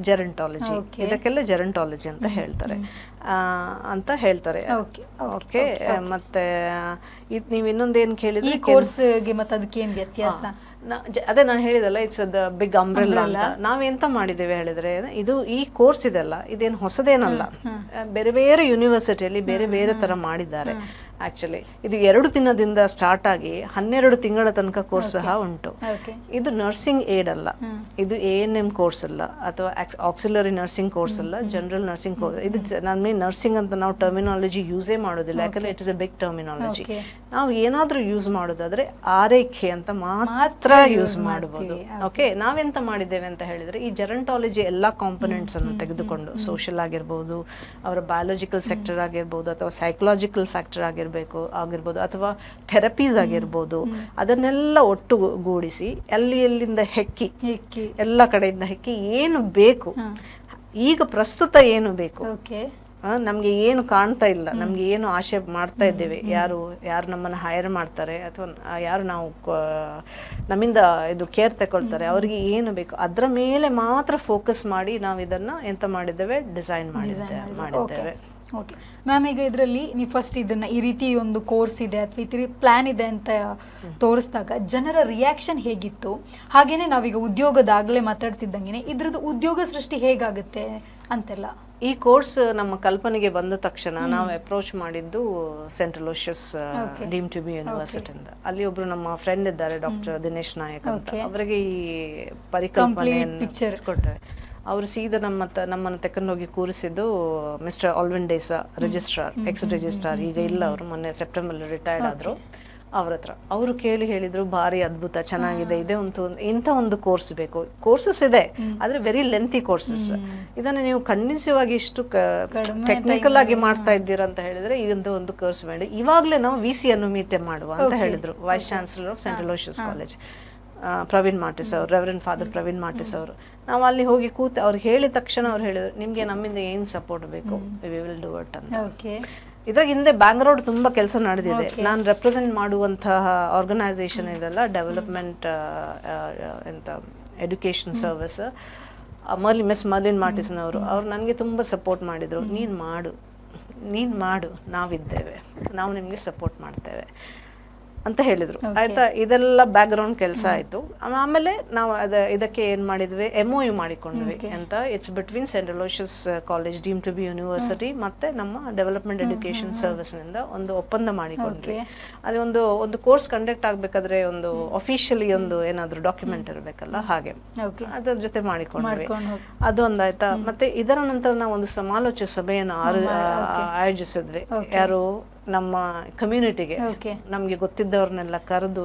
ಜೆರಂಟಾಲಜಿ ಇದಕ್ಕೆಲ್ಲ ಜೆರಂಟಾಲಜಿ ಅಂತ ಹೇಳ್ತಾರೆ. ಆ, ಅಂತ ಹೇಳ್ತಾರೆ. ಓಕೆ ಮತ್ತೆ ಇದು ನೀವು ಇನ್ನೊಂದೇನು ಈ ಕೇಳಿದ್ರೆ ಕೋರ್ಸ್ಗೆ ಮತ್ತೆ ಅದಕ್ಕೆ ಏನು ವ್ಯತ್ಯಾಸ ಅದೇ ನಾನು ಹೇಳಿದಲ್ಲ ಇಟ್ಸ್ ದ ಬಿಗ್ ಅಂಬ್ರೆಲ್ಲ ಅಂತ. ನಾವೆಂತ ಮಾಡಿದ್ದೇವೆ ಹೇಳಿದ್ರೆ ಇದು ಈ ಕೋರ್ಸ್ ಇದೆಲ್ಲ ಇದೇನು ಹೊಸದೇನಲ್ಲ. ಬೇರೆ ಬೇರೆ ಯೂನಿವರ್ಸಿಟಿಯಲ್ಲಿ ಬೇರೆ ಬೇರೆ ತರ ಮಾಡಿದ್ದಾರೆ. ಆಕ್ಚುಲಿ ಇದು ಎರಡು ದಿನದಿಂದ ಸ್ಟಾರ್ಟ್ ಆಗಿ ಹನ್ನೆರಡು ತಿಂಗಳ ತನಕ ಕೋರ್ಸ್ ಸಹ ಉಂಟು. ಇದು ನರ್ಸಿಂಗ್ ಏಡ್ ಅಲ್ಲ. ಇದು ಎ ಎನ್ ಎಂ ಕೋರ್ಸ್ ಅಲ್ಲ ಅಥವಾ ಆಕ್ಸಿಲರಿ ನರ್ಸಿಂಗ್ ಕೋರ್ಸ್ ಅಲ್ಲ ಜನರಲ್ ನರ್ಸಿಂಗ್ ಕೋರ್ಸ್ ಇದು ನಾನು ನರ್ಸಿಂಗ್ ಅಂತ ನಾವು ಟರ್ಮಿನಾಲಜಿ ಯೂಸೇ ಮಾಡೋದಿಲ್ಲ ಯಾಕಂದ್ರೆ it is a big terminology. ನಾವು ಏನಾದರೂ ಯೂಸ್ ಮಾಡೋದಾದ್ರೆ ಆರೈಕೆ ಅಂತ ಮಾತ್ರ ಯೂಸ್ ಮಾಡಬಹುದು ಓಕೆ ನಾವೆಂತ ಮಾಡಿದ್ದೇವೆ ಅಂತ ಹೇಳಿದ್ರೆ ಈ ಜೆರಂಟಾಲಜಿ ಎಲ್ಲಾ ಕಾಂಪೊನೆಂಟ್ಸ್ ಅನ್ನು ತೆಗೆದುಕೊಂಡು ಸೋಷಿಯಲ್ ಆಗಿರ್ಬೋದು ಅವರ ಬಯಾಲಜಿಕಲ್ ಸೆಕ್ಟರ್ ಆಗಿರ್ಬೋದು ಅಥವಾ ಸೈಕಲಾಜಿಕಲ್ ಫ್ಯಾಕ್ಟರ್ ಆಗಿರ್ಬೇಕು ಆಗಿರ್ಬೋದು ಅಥವಾ ಥೆರಪೀಸ್ ಆಗಿರ್ಬೋದು ಅದನ್ನೆಲ್ಲ ಒಟ್ಟುಗೂಡಿಸಿ ಅಲ್ಲಿ ಎಲ್ಲಿಂದ ಹೆಕ್ಕಿ ಎಲ್ಲ ಕಡೆಯಿಂದ ಹೆಕ್ಕಿ ಏನು ಬೇಕು ಈಗ ಪ್ರಸ್ತುತ ಏನು ಬೇಕು ನಮ್ಗೆ ಏನು ಕಾಣ್ತಾ ಇಲ್ಲ. ನಮ್ಗೆ ಏನು ಆಶೆ ಮಾಡ್ತಾ ಇದ್ದೇವೆ. ಯಾರು ಯಾರು ನಮ್ಮನ್ನ ಹೈರ್ ಮಾಡ್ತಾರೆ ಅಥವಾ ಯಾರು ನಾವು ನಮ್ಮಿಂದ ಇದು ಕೇರ್ ತಗೊಳ್ತಾರೆ. ಅವ್ರಿಗೆ ಏನು ಬೇಕು ಅದ್ರ ಮೇಲೆ ಮಾತ್ರ ಫೋಕಸ್ ಮಾಡಿ ನಾವು ಇದನ್ನ ಎಂತ ಮಾಡಿದ್ದೇವೆ ಡಿಸೈನ್ ಮಾಡಿದ್ದೇವೆ ಮಾಡಿದ್ದೇವೆ. ಓಕೆ ಮ್ಯಾಮ್ ಈಗ ಇದರಲ್ಲಿ ನೀವು ಫಸ್ಟ್ ಇದನ್ನ ಈ ರೀತಿ ಒಂದು ಕೋರ್ಸ್ ಇದೆ ಅಥವಾ ಈ ರೀತಿ ಪ್ಲಾನ್ ಇದೆ ಅಂತ ತೋರಿಸಿದಾಗ ಜನರ ರಿಯಾಕ್ಷನ್ ಹೇಗಿತ್ತು? ಹಾಗೇನೆ ನಾವೀಗ ಉದ್ಯೋಗದಾಗಲೇ ಮಾತಾಡ್ತಿದ್ದಂಗೆ ಇದ್ರದ್ದು ಉದ್ಯೋಗ ಸೃಷ್ಟಿ ಹೇಗಾಗುತ್ತೆ? ಅಂತೆಲ್ಲ. ಈ ಕೋರ್ಸ್ ನಮ್ಮ ಕಲ್ಪನೆಗೆ ಬಂದ ತಕ್ಷಣ ನಾವು ಅಪ್ರೋಚ್ ಮಾಡಿದ್ದು central Aloysius. Deem to be ಯೂನಿವರ್ಸಿಟಿಯಿಂದ ಅಲ್ಲಿ ಒಬ್ರು ನಮ್ಮ ಫ್ರೆಂಡ್ ಇದ್ದಾರೆ ಡಾಕ್ಟರ್ ದಿನೇಶ್ ನಾಯಕ್ ಅಂತ. ಅವರಿಗೆ ಈ ಪರಿಕಲ್ಪನೆಯನ್ನು. ಕೊಟ್ಟರೆ ಅವರು ಸೀದಾ ನಮ್ಮ ನಮ್ಮನ್ನು ತಕೊಂಡೋಗಿ ಕೂರಿಸಿದ್ದು mister Alvin D'Sa registrar ex registrar ಈಗ ಇಲ್ಲ ಅವರು ಮೊನ್ನೆ ಸೆಪ್ಟೆಂಬರ್ ರಿಟೈರ್ಡ್ ಆದ್ರು. ಅವ್ರ ಹತ್ರ. ಅವರು ಕೇಳಿ ಹೇಳಿದ್ರು ಭಾರಿ ಅದ್ಭುತ ಚೆನ್ನಾಗಿದೆ ಇದೆ ಒಂದು ಇಂಥ ಒಂದು ಕೋರ್ಸ್ ಬೇಕು. ಕೋರ್ಸಸ್ ಇದೆ ಆದರೆ ವೆರಿ ಲೆಂತಿ ಕೋರ್ಸಸ್. ಇದನ್ನ ನೀವು ಕನ್ವಿನ್ಸಿವ್ ಆಗಿ ಇಷ್ಟು ಟೆಕ್ನಿಕಲ್ ಆಗಿ ಮಾಡ್ತಾ ಇದ್ದೀರಾ ಅಂತ ಹೇಳಿದ್ರೆ ಇದಂತ ಒಂದು ಕೋರ್ಸ್ ಬೇಡ ಇವಾಗಲೇ ನಾವು ವಿ ಸಿ ಅನ್ನು ಮೀಟೆ ಮಾಡುವ ಅಂತ ಹೇಳಿದ್ರು vice chancellor of central Aloysius college Praveen Martis ಅವರು ರೆವರೆಂಡ್ ಫಾದರ್ ಪ್ರವೀಣ್ ಮಾಟಿಸ್ ಅವರು ನಾವು ಅಲ್ಲಿ ಹೋಗಿ ಕೂತು ಅವ್ರು ಹೇಳಿದ ತಕ್ಷಣ ಅವ್ರು ಹೇಳಿದ್ರು ನಿಮಗೆ ನಮ್ಮಿಂದ ಏನು ಸಪೋರ್ಟ್ ಬೇಕು? ವಿ ವಿಲ್ ಡೂ ಇಟ್ ಅಂತ. ಓಕೆ ಇದ್ರಾಗ ಹಿಂದೆ ಬ್ಯಾಂಗ್ಳೂರ್ ತುಂಬಾ ಕೆಲಸ ನಡೆದಿದೆ. ನಾನು ರೆಪ್ರೆಸೆಂಟ್ ಮಾಡುವಂತಹ ಆರ್ಗನೈಸೇಷನ್ ಇದೆಲ್ಲ ಡೆವಲಪ್ಮೆಂಟ್ ಎಂತ ಎಡ್ಯುಕೇಷನ್ ಸರ್ವಿಸ್ ಮರ್ಲಿ ಮಿಸ್ ಮರ್ಲಿನ್ ಮಾರ್ಟಿಸ್ನವರು ಅವ್ರು ನನಗೆ ತುಂಬ ಸಪೋರ್ಟ್ ಮಾಡಿದರು. ನೀನು ಮಾಡು. ನೀನು ಮಾಡು. ನಾವಿದ್ದೇವೆ. ನಾವು ನಿಮಗೆ ಸಪೋರ್ಟ್ ಮಾಡ್ತೇವೆ. ಅಂತ ಹೇಳಿದರು. ಆಯ್ತಾ? ಇದೆಲ್ಲ ಬ್ಯಾಕ್ಗ್ರೌಂಡ್ ಕೆಲಸ ಆಯ್ತು. ಆಮೇಲೆ ನಾವು ಅದ ಇದಕ್ಕೆ ಏನ್ ಮಾಡಿದ್ವಿ? ಎಂಒ ಒ ಯು ಮಾಡಿಕೊಂಡ್ವಿ ಅಂತ. It's between saint Aloysius college deem to be university ಮತ್ತೆ ನಮ್ಮ ಡೆವಲಪ್ಮೆಂಟ್ ಎಜುಕೇಷನ್ ಸರ್ವಿಸ್ನಿಂದ ಒಂದು ಒಪ್ಪಂದ ಮಾಡಿಕೊಂಡ್ವಿ ಅದು ಒಂದು ಒಂದು ಕೋರ್ಸ್ ಕಂಡಕ್ಟ್ ಆಗಬೇಕಾದ್ರೆ ಒಂದು ಅಫಿಷಿಯಲಿ ಒಂದು ಏನಾದರೂ ಡಾಕ್ಯುಮೆಂಟ್ ಇರಬೇಕಲ್ಲ? ಹಾಗೆ. ಅದ್ರ ಜೊತೆ ಮಾಡಿಕೊಂಡ್ವಿ. ಅದೊಂದಾಯ್ತಾ ಆಯ್ತಾ ಮತ್ತೆ ಇದರ ನಂತರ ನಾವು ಒಂದು ಸಮಾಲೋಚನೆ ಸಭೆಯನ್ನು ಆಯೋಜಿಸಿದ್ವಿ. ಯಾರು ನಮ್ಮ ಕಮ್ಯುನಿಟಿಗೆ ನಮಗೆ ಗೊತ್ತಿದ್ದವ್ರನ್ನೆಲ್ಲ ಕರೆದು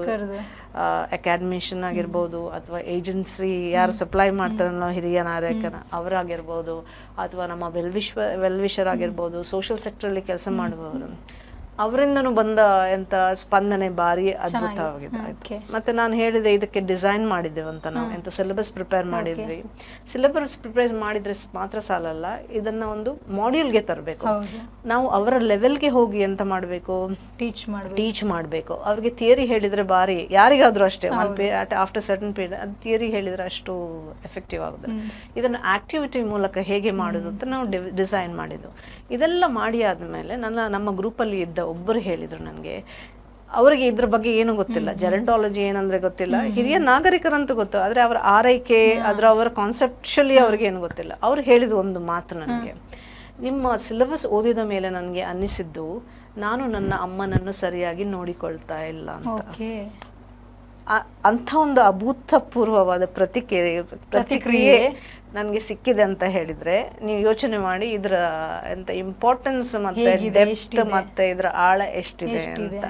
ಅಕಾಡೆಮಿಷನ್ ಆಗಿರ್ಬೋದು ಅಥವಾ ಏಜೆನ್ಸಿ ಯಾರು ಸಪ್ಲೈ ಮಾಡ್ತಾರಲ್ಲೋ ಹಿರಿಯ ನಾಯಕನ ಅವರಾಗಿರ್ಬೋದು ಅಥವಾ ನಮ್ಮ ವೆಲ್ವಿಶ್ವ ವೆಲ್ವಿಷರ್ ಆಗಿರ್ಬೋದು ಸೋಷಿಯಲ್ ಸೆಕ್ಟರಲ್ಲಿ ಕೆಲಸ ಮಾಡುವವರು. ಅವರಿಂದನೂ ಬಂದ ಎಂತ ಸ್ಪಂದನೆ ಬಾರಿ ಅದ್ಭುತವಾಗಿದೆ ಆಯ್ತು. ಮತ್ತೆ ನಾನು ಹೇಳಿದೆ ಇದಕ್ಕೆ ಡಿಸೈನ್ ಮಾಡಿದ್ದೇವೆ ಅಂತ ನಾವು. ಎಂತ ಸಿಲೆಬಸ್ ಪ್ರಿಪೇರ್ ಮಾಡಿದ್ವಿ. ಸಿಲೆಬಸ್ ಪ್ರಿಪೇರ್ ಮಾಡಿದ್ರೆ ಮಾತ್ರ ಸಾಲಲ್ಲ ಇದನ್ನ ಒಂದು ಮಾಡ್ಯೂಲ್ಗೆ ತರಬೇಕು. ನಾವು ಅವರ ಲೆವೆಲ್ಗೆ ಹೋಗಿ ಎಂತ ಮಾಡಬೇಕು? ಟೀಚ್ ಟೀಚ್ ಮಾಡಬೇಕು. ಅವ್ರಿಗೆ ಥಿಯರಿ ಹೇಳಿದ್ರೆ ಬಾರಿ ಯಾರಿಗಾದ್ರೂ ಅಷ್ಟೇ. One period after certain period ಅದು ಥಿಯರಿ ಹೇಳಿದ್ರೆ ಅಷ್ಟು ಎಫೆಕ್ಟಿವ್ ಆಗುತ್ತೆ. ಇದನ್ನು ಆಕ್ಟಿವಿಟಿ ಮೂಲಕ ಹೇಗೆ ಮಾಡೋದು ಅಂತ ನಾವು ಡಿಸೈನ್ ಮಾಡಿದ್ದು. ಇದೆಲ್ಲ ಮಾಡಿ ಆದಮೇಲೆ ನನ್ನ ನಮ್ಮ ಗ್ರೂಪಲ್ಲಿ ಇದ್ದ ಒಬ್ಬರು ಹೇಳಿದರು ನನಗೆ ಅವರಿಗೆ ಇದ್ರ ಬಗ್ಗೆ ಏನು ಗೊತ್ತಿಲ್ಲ. ಜೆರಂಟಾಲಜಿ ಏನಂದ್ರೆ ಗೊತ್ತಿಲ್ಲ. ಹಿರಿಯ ನಾಗರಿಕರಂತೂ ಗೊತ್ತು ಆದರೆ ಅವರ ಆರೈಕೆ ಅದರ ಅವರ ಕಾನ್ಸೆಪ್ಷಲಿ ಅವ್ರಿಗೆ ಏನು ಗೊತ್ತಿಲ್ಲ. ಅವ್ರು ಹೇಳಿದ ಒಂದು ಮಾತು ನನಗೆ ನಿಮ್ಮ ಸಿಲೆಬಸ್ ಓದಿದ ಮೇಲೆ ನನಗೆ ಅನ್ನಿಸಿದ್ದು ನಾನು ನನ್ನ ಅಮ್ಮನನ್ನು ಸರಿಯಾಗಿ ನೋಡಿಕೊಳ್ತಾ ಇಲ್ಲ ಅಂತ. ಅಂಥ ಒಂದು ಅಭೂತಪೂರ್ವವಾದ ಪ್ರತಿಕ್ರಿಯೆ ಪ್ರತಿಕ್ರಿಯೆ. ನನಗೆ ಸಿಕ್ಕಿದೆ ಅಂತ ಹೇಳಿದ್ರೆ ನೀವು ಯೋಚನೆ ಮಾಡಿ ಇದರ ಎಂತ ಇಂಪಾರ್ಟೆನ್ಸ್ ಮತ್ತೆ ಡೆಪ್ತ್ ಮತ್ತೆ ಇದರ ಆಳ ಎಷ್ಟಿದೆ ಅಂತ.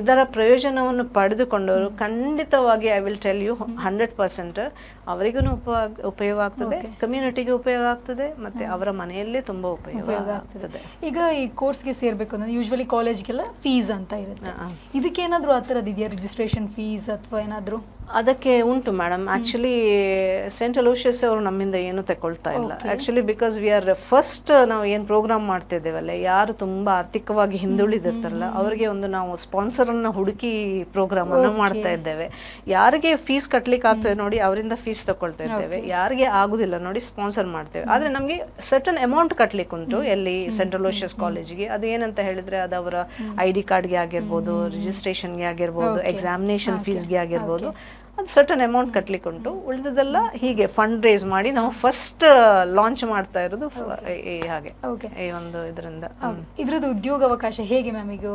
ಇದರ ಪ್ರಯೋಜನವನ್ನು ಪಡೆದುಕೊಂಡವರು ಖಂಡಿತವಾಗಿ I will tell you hundred percent ಅವರಿಗೂ ಉಪಯೋಗ ಉಪಯೋಗ ಆಗ್ತದೆ ಕಮ್ಯುನಿಟಿಗೆ ಉಪಯೋಗ ಆಗ್ತದೆ ಮತ್ತೆ ಅವರ ಮನೆಯಲ್ಲೇ ತುಂಬಾ ಉಪಯೋಗ ಆಗ್ತದೆ. ಈಗ ಈ ಕೋರ್ಸ್ಗೆ ಸೇರ್ಬೇಕು ಅಂದ್ರೆ ಯೂಶ್ವಲಿ ಕಾಲೇಜ್ಗೆಲ್ಲ ಫೀಸ್ ಅಂತ ಇರುತ್ತೆ. ಇದಕ್ಕೆ ಏನಾದರೂ ಆ ಥರದ್ದು ಇದೆಯಾ ರಿಜಿಸ್ಟ್ರೇಷನ್ ಫೀಸ್ ಅಥವಾ ಏನಾದ್ರೂ? ಅದಕ್ಕೆ ಉಂಟು ಮೇಡಮ್ ಆಕ್ಚುಲಿ ಸೆಂಟ್ ಅಲೋಷಿಯಸ್ ಅವರು ನಮ್ಮಿಂದ ಏನು ತಗೊಳ್ತಾ ಇಲ್ಲ. Actually because we are first ನಾವು ಏನು ಪ್ರೋಗ್ರಾಮ್ ಮಾಡ್ತಿದ್ದೇವಲ್ಲ ಯಾರು ತುಂಬಾ ಆರ್ಥಿಕವಾಗಿ ಹಿಂದುಳಿದಿರ್ತಾರಲ್ಲ ಅವರಿಗೆ ಒಂದು ನಾವು ಸ್ಪಾನ್ಸರ್ ಅನ್ನ ಹುಡುಕಿ ಪ್ರೋಗ್ರಾಮ್ ಅನ್ನು ಮಾಡ್ತಾ ಇದ್ದೇವೆ. ಯಾರಿಗೆ ಫೀಸ್ ಕಟ್ಲಿಕ್ಕೆ ಆಗ್ತದೆ ನೋಡಿ ಅವರಿಂದ ಫೀಸ್ ತಗೊಳ್ತಾ ಇದ್ದೇವೆ. ಯಾರಿಗೆ ಆಗುದಿಲ್ಲ ನೋಡಿ ಸ್ಪಾನ್ಸರ್ ಮಾಡ್ತೇವೆ. ಆದ್ರೆ ನಮಗೆ ಸರ್ಟನ್ ಅಮೌಂಟ್ ಕಟ್ಲಿಕ್ಕೆ ಉಂಟು ಎಲ್ಲಿ ಸೆಂಟ್ರಲ್ ಅಲೋಷಿಯಸ್ ಕಾಲೇಜಿಗೆ ಅದು ಏನಂತ ಹೇಳಿದ್ರೆ ಅದು ಅವರ ಐ ಡಿ ಕಾರ್ಡ್ಗೆ ಆಗಿರ್ಬೋದು ರಿಜಿಸ್ಟ್ರೇಷನ್ಗೆ ಆಗಿರ್ಬೋದು ಎಕ್ಸಾಮಿನೇಷನ್ ಫೀಸ್ಗೆ ಆಗಿರ್ಬೋದು. ಅದು ಸರ್ಟನ್ ಅಮೌಂಟ್ ಕಟ್ಲಿಕ್ಕೆ ಉಂಟು ಉಳಿದದೆಲ್ಲ ಹೀಗೆ ಫಂಡ್ ರೇಸ್ ಮಾಡಿ ನಾವು ಫಸ್ಟ್ ಲಾಂಚ್ ಮಾಡ್ತಾ ಇರೋದು ಈ ಹಾಗೆ. ಈ ಒಂದು ಇದರಿಂದ. ಇದ್ರದ್ದು ಉದ್ಯೋಗ ಅವಕಾಶ ಹೇಗೆ ಮ್ಯಾಮ್ ಈಗ?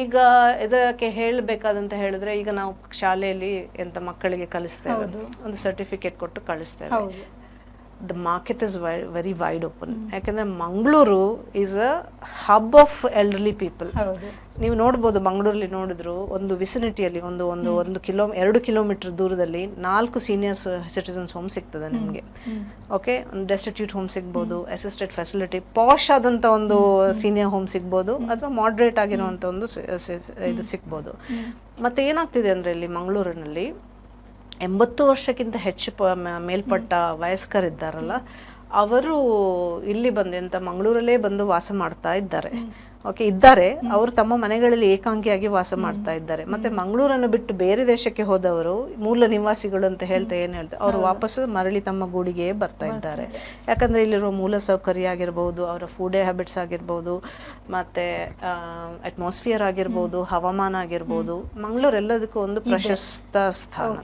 ಈಗ ಇದಕ್ಕೆ ಹೇಳಬೇಕಾದಂತ ಹೇಳಿದ್ರೆ ಈಗ ನಾವು ಶಾಲೆಯಲ್ಲಿ ಎಂತ ಮಕ್ಕಳಿಗೆ ಕಲಿಸ್ತೇವೆ. ಒಂದು ಸರ್ಟಿಫಿಕೇಟ್ ಕೊಟ್ಟು ಕಳಿಸ್ತೇವೆ. The market is very wide open ಯಾಕಂದ್ರೆ Mangaluru is a hub of elderly people ನೀವು ನೋಡ್ಬೋದು ಮಂಗಳೂರಲ್ಲಿ ನೋಡಿದ್ರು ಒಂದು ವಿಸಿನಿಟಿಯಲ್ಲಿ ಒಂದು ಒಂದು ಒಂದು ಕಿಲೋ ಎರಡು ಕಿಲೋಮೀಟರ್ ದೂರದಲ್ಲಿ ನಾಲ್ಕು ಸೀನಿಯರ್ ಸಿಟಿಸನ್ಸ್ ಹೋಮ್ ಸಿಗ್ತದೆ ನಿಮಗೆ. ಓಕೆ ಒಂದು ಡೆಸ್ಟಿಟ್ಯೂಟ್ ಹೋಮ್ ಸಿಗ್ಬೋದು ಅಸಿಸ್ಟೆಡ್ ಫೆಸಿಲಿಟಿ ಪಾಶ್ ಆದಂಥ ಒಂದು ಸೀನಿಯರ್ ಹೋಮ್. ಸಿಗ್ಬೋದು ಅಥವಾ ಮಾಡ್ರೇಟ್ ಆಗಿರುವಂಥ ಒಂದು ಇದು ಸಿಗ್ಬೋದು. ಮತ್ತೆ ಏನಾಗ್ತಿದೆ ಅಂದರೆ ಇಲ್ಲಿ ಮಂಗಳೂರಿನಲ್ಲಿ ಎಂಬತ್ತು ವರ್ಷಕ್ಕಿಂತ ಹೆಚ್ಚು ಪ ಮೇಲ್ಪಟ್ಟ ವಯಸ್ಕರಿದ್ದಾರಲ್ಲ ಅವರು ಇಲ್ಲಿ ಬಂದು ಎಂತ ಮಂಗಳೂರಲ್ಲೇ ಬಂದು ವಾಸ ಮಾಡ್ತಾ ಇದ್ದಾರೆ. ಓಕೆ ಇದ್ದಾರೆ. ಅವರು ತಮ್ಮ ಮನೆಗಳಲ್ಲಿ ಏಕಾಂಗಿಯಾಗಿ ವಾಸ ಮಾಡ್ತಾ ಇದ್ದಾರೆ. ಮತ್ತೆ ಮಂಗಳೂರನ್ನು ಬಿಟ್ಟು ಬೇರೆ ದೇಶಕ್ಕೆ ಹೋದವರು ಮೂಲ ನಿವಾಸಿಗಳು ಅಂತ ಹೇಳ್ತಾ ಏನು ಹೇಳ್ತಾರೆ ಅವರು ವಾಪಸ್ ಮರಳಿ ತಮ್ಮ ಗೂಡಿಗೆ ಬರ್ತಾ ಇದ್ದಾರೆ. ಯಾಕಂದ್ರೆ ಇಲ್ಲಿರುವ ಮೂಲ ಸೌಕರ್ಯ ಆಗಿರ್ಬೋದು ಅವರ ಫುಡ್ ಹ್ಯಾಬಿಟ್ಸ್ ಆಗಿರ್ಬೋದು ಮತ್ತೆ ಅಟ್ಮಾಸ್ಫಿಯರ್ ಆಗಿರ್ಬೋದು ಹವಾಮಾನ ಆಗಿರ್ಬೋದು ಮಂಗಳೂರು ಎಲ್ಲದಕ್ಕೂ ಒಂದು ಪ್ರಶಸ್ತ ಸ್ಥಾನ.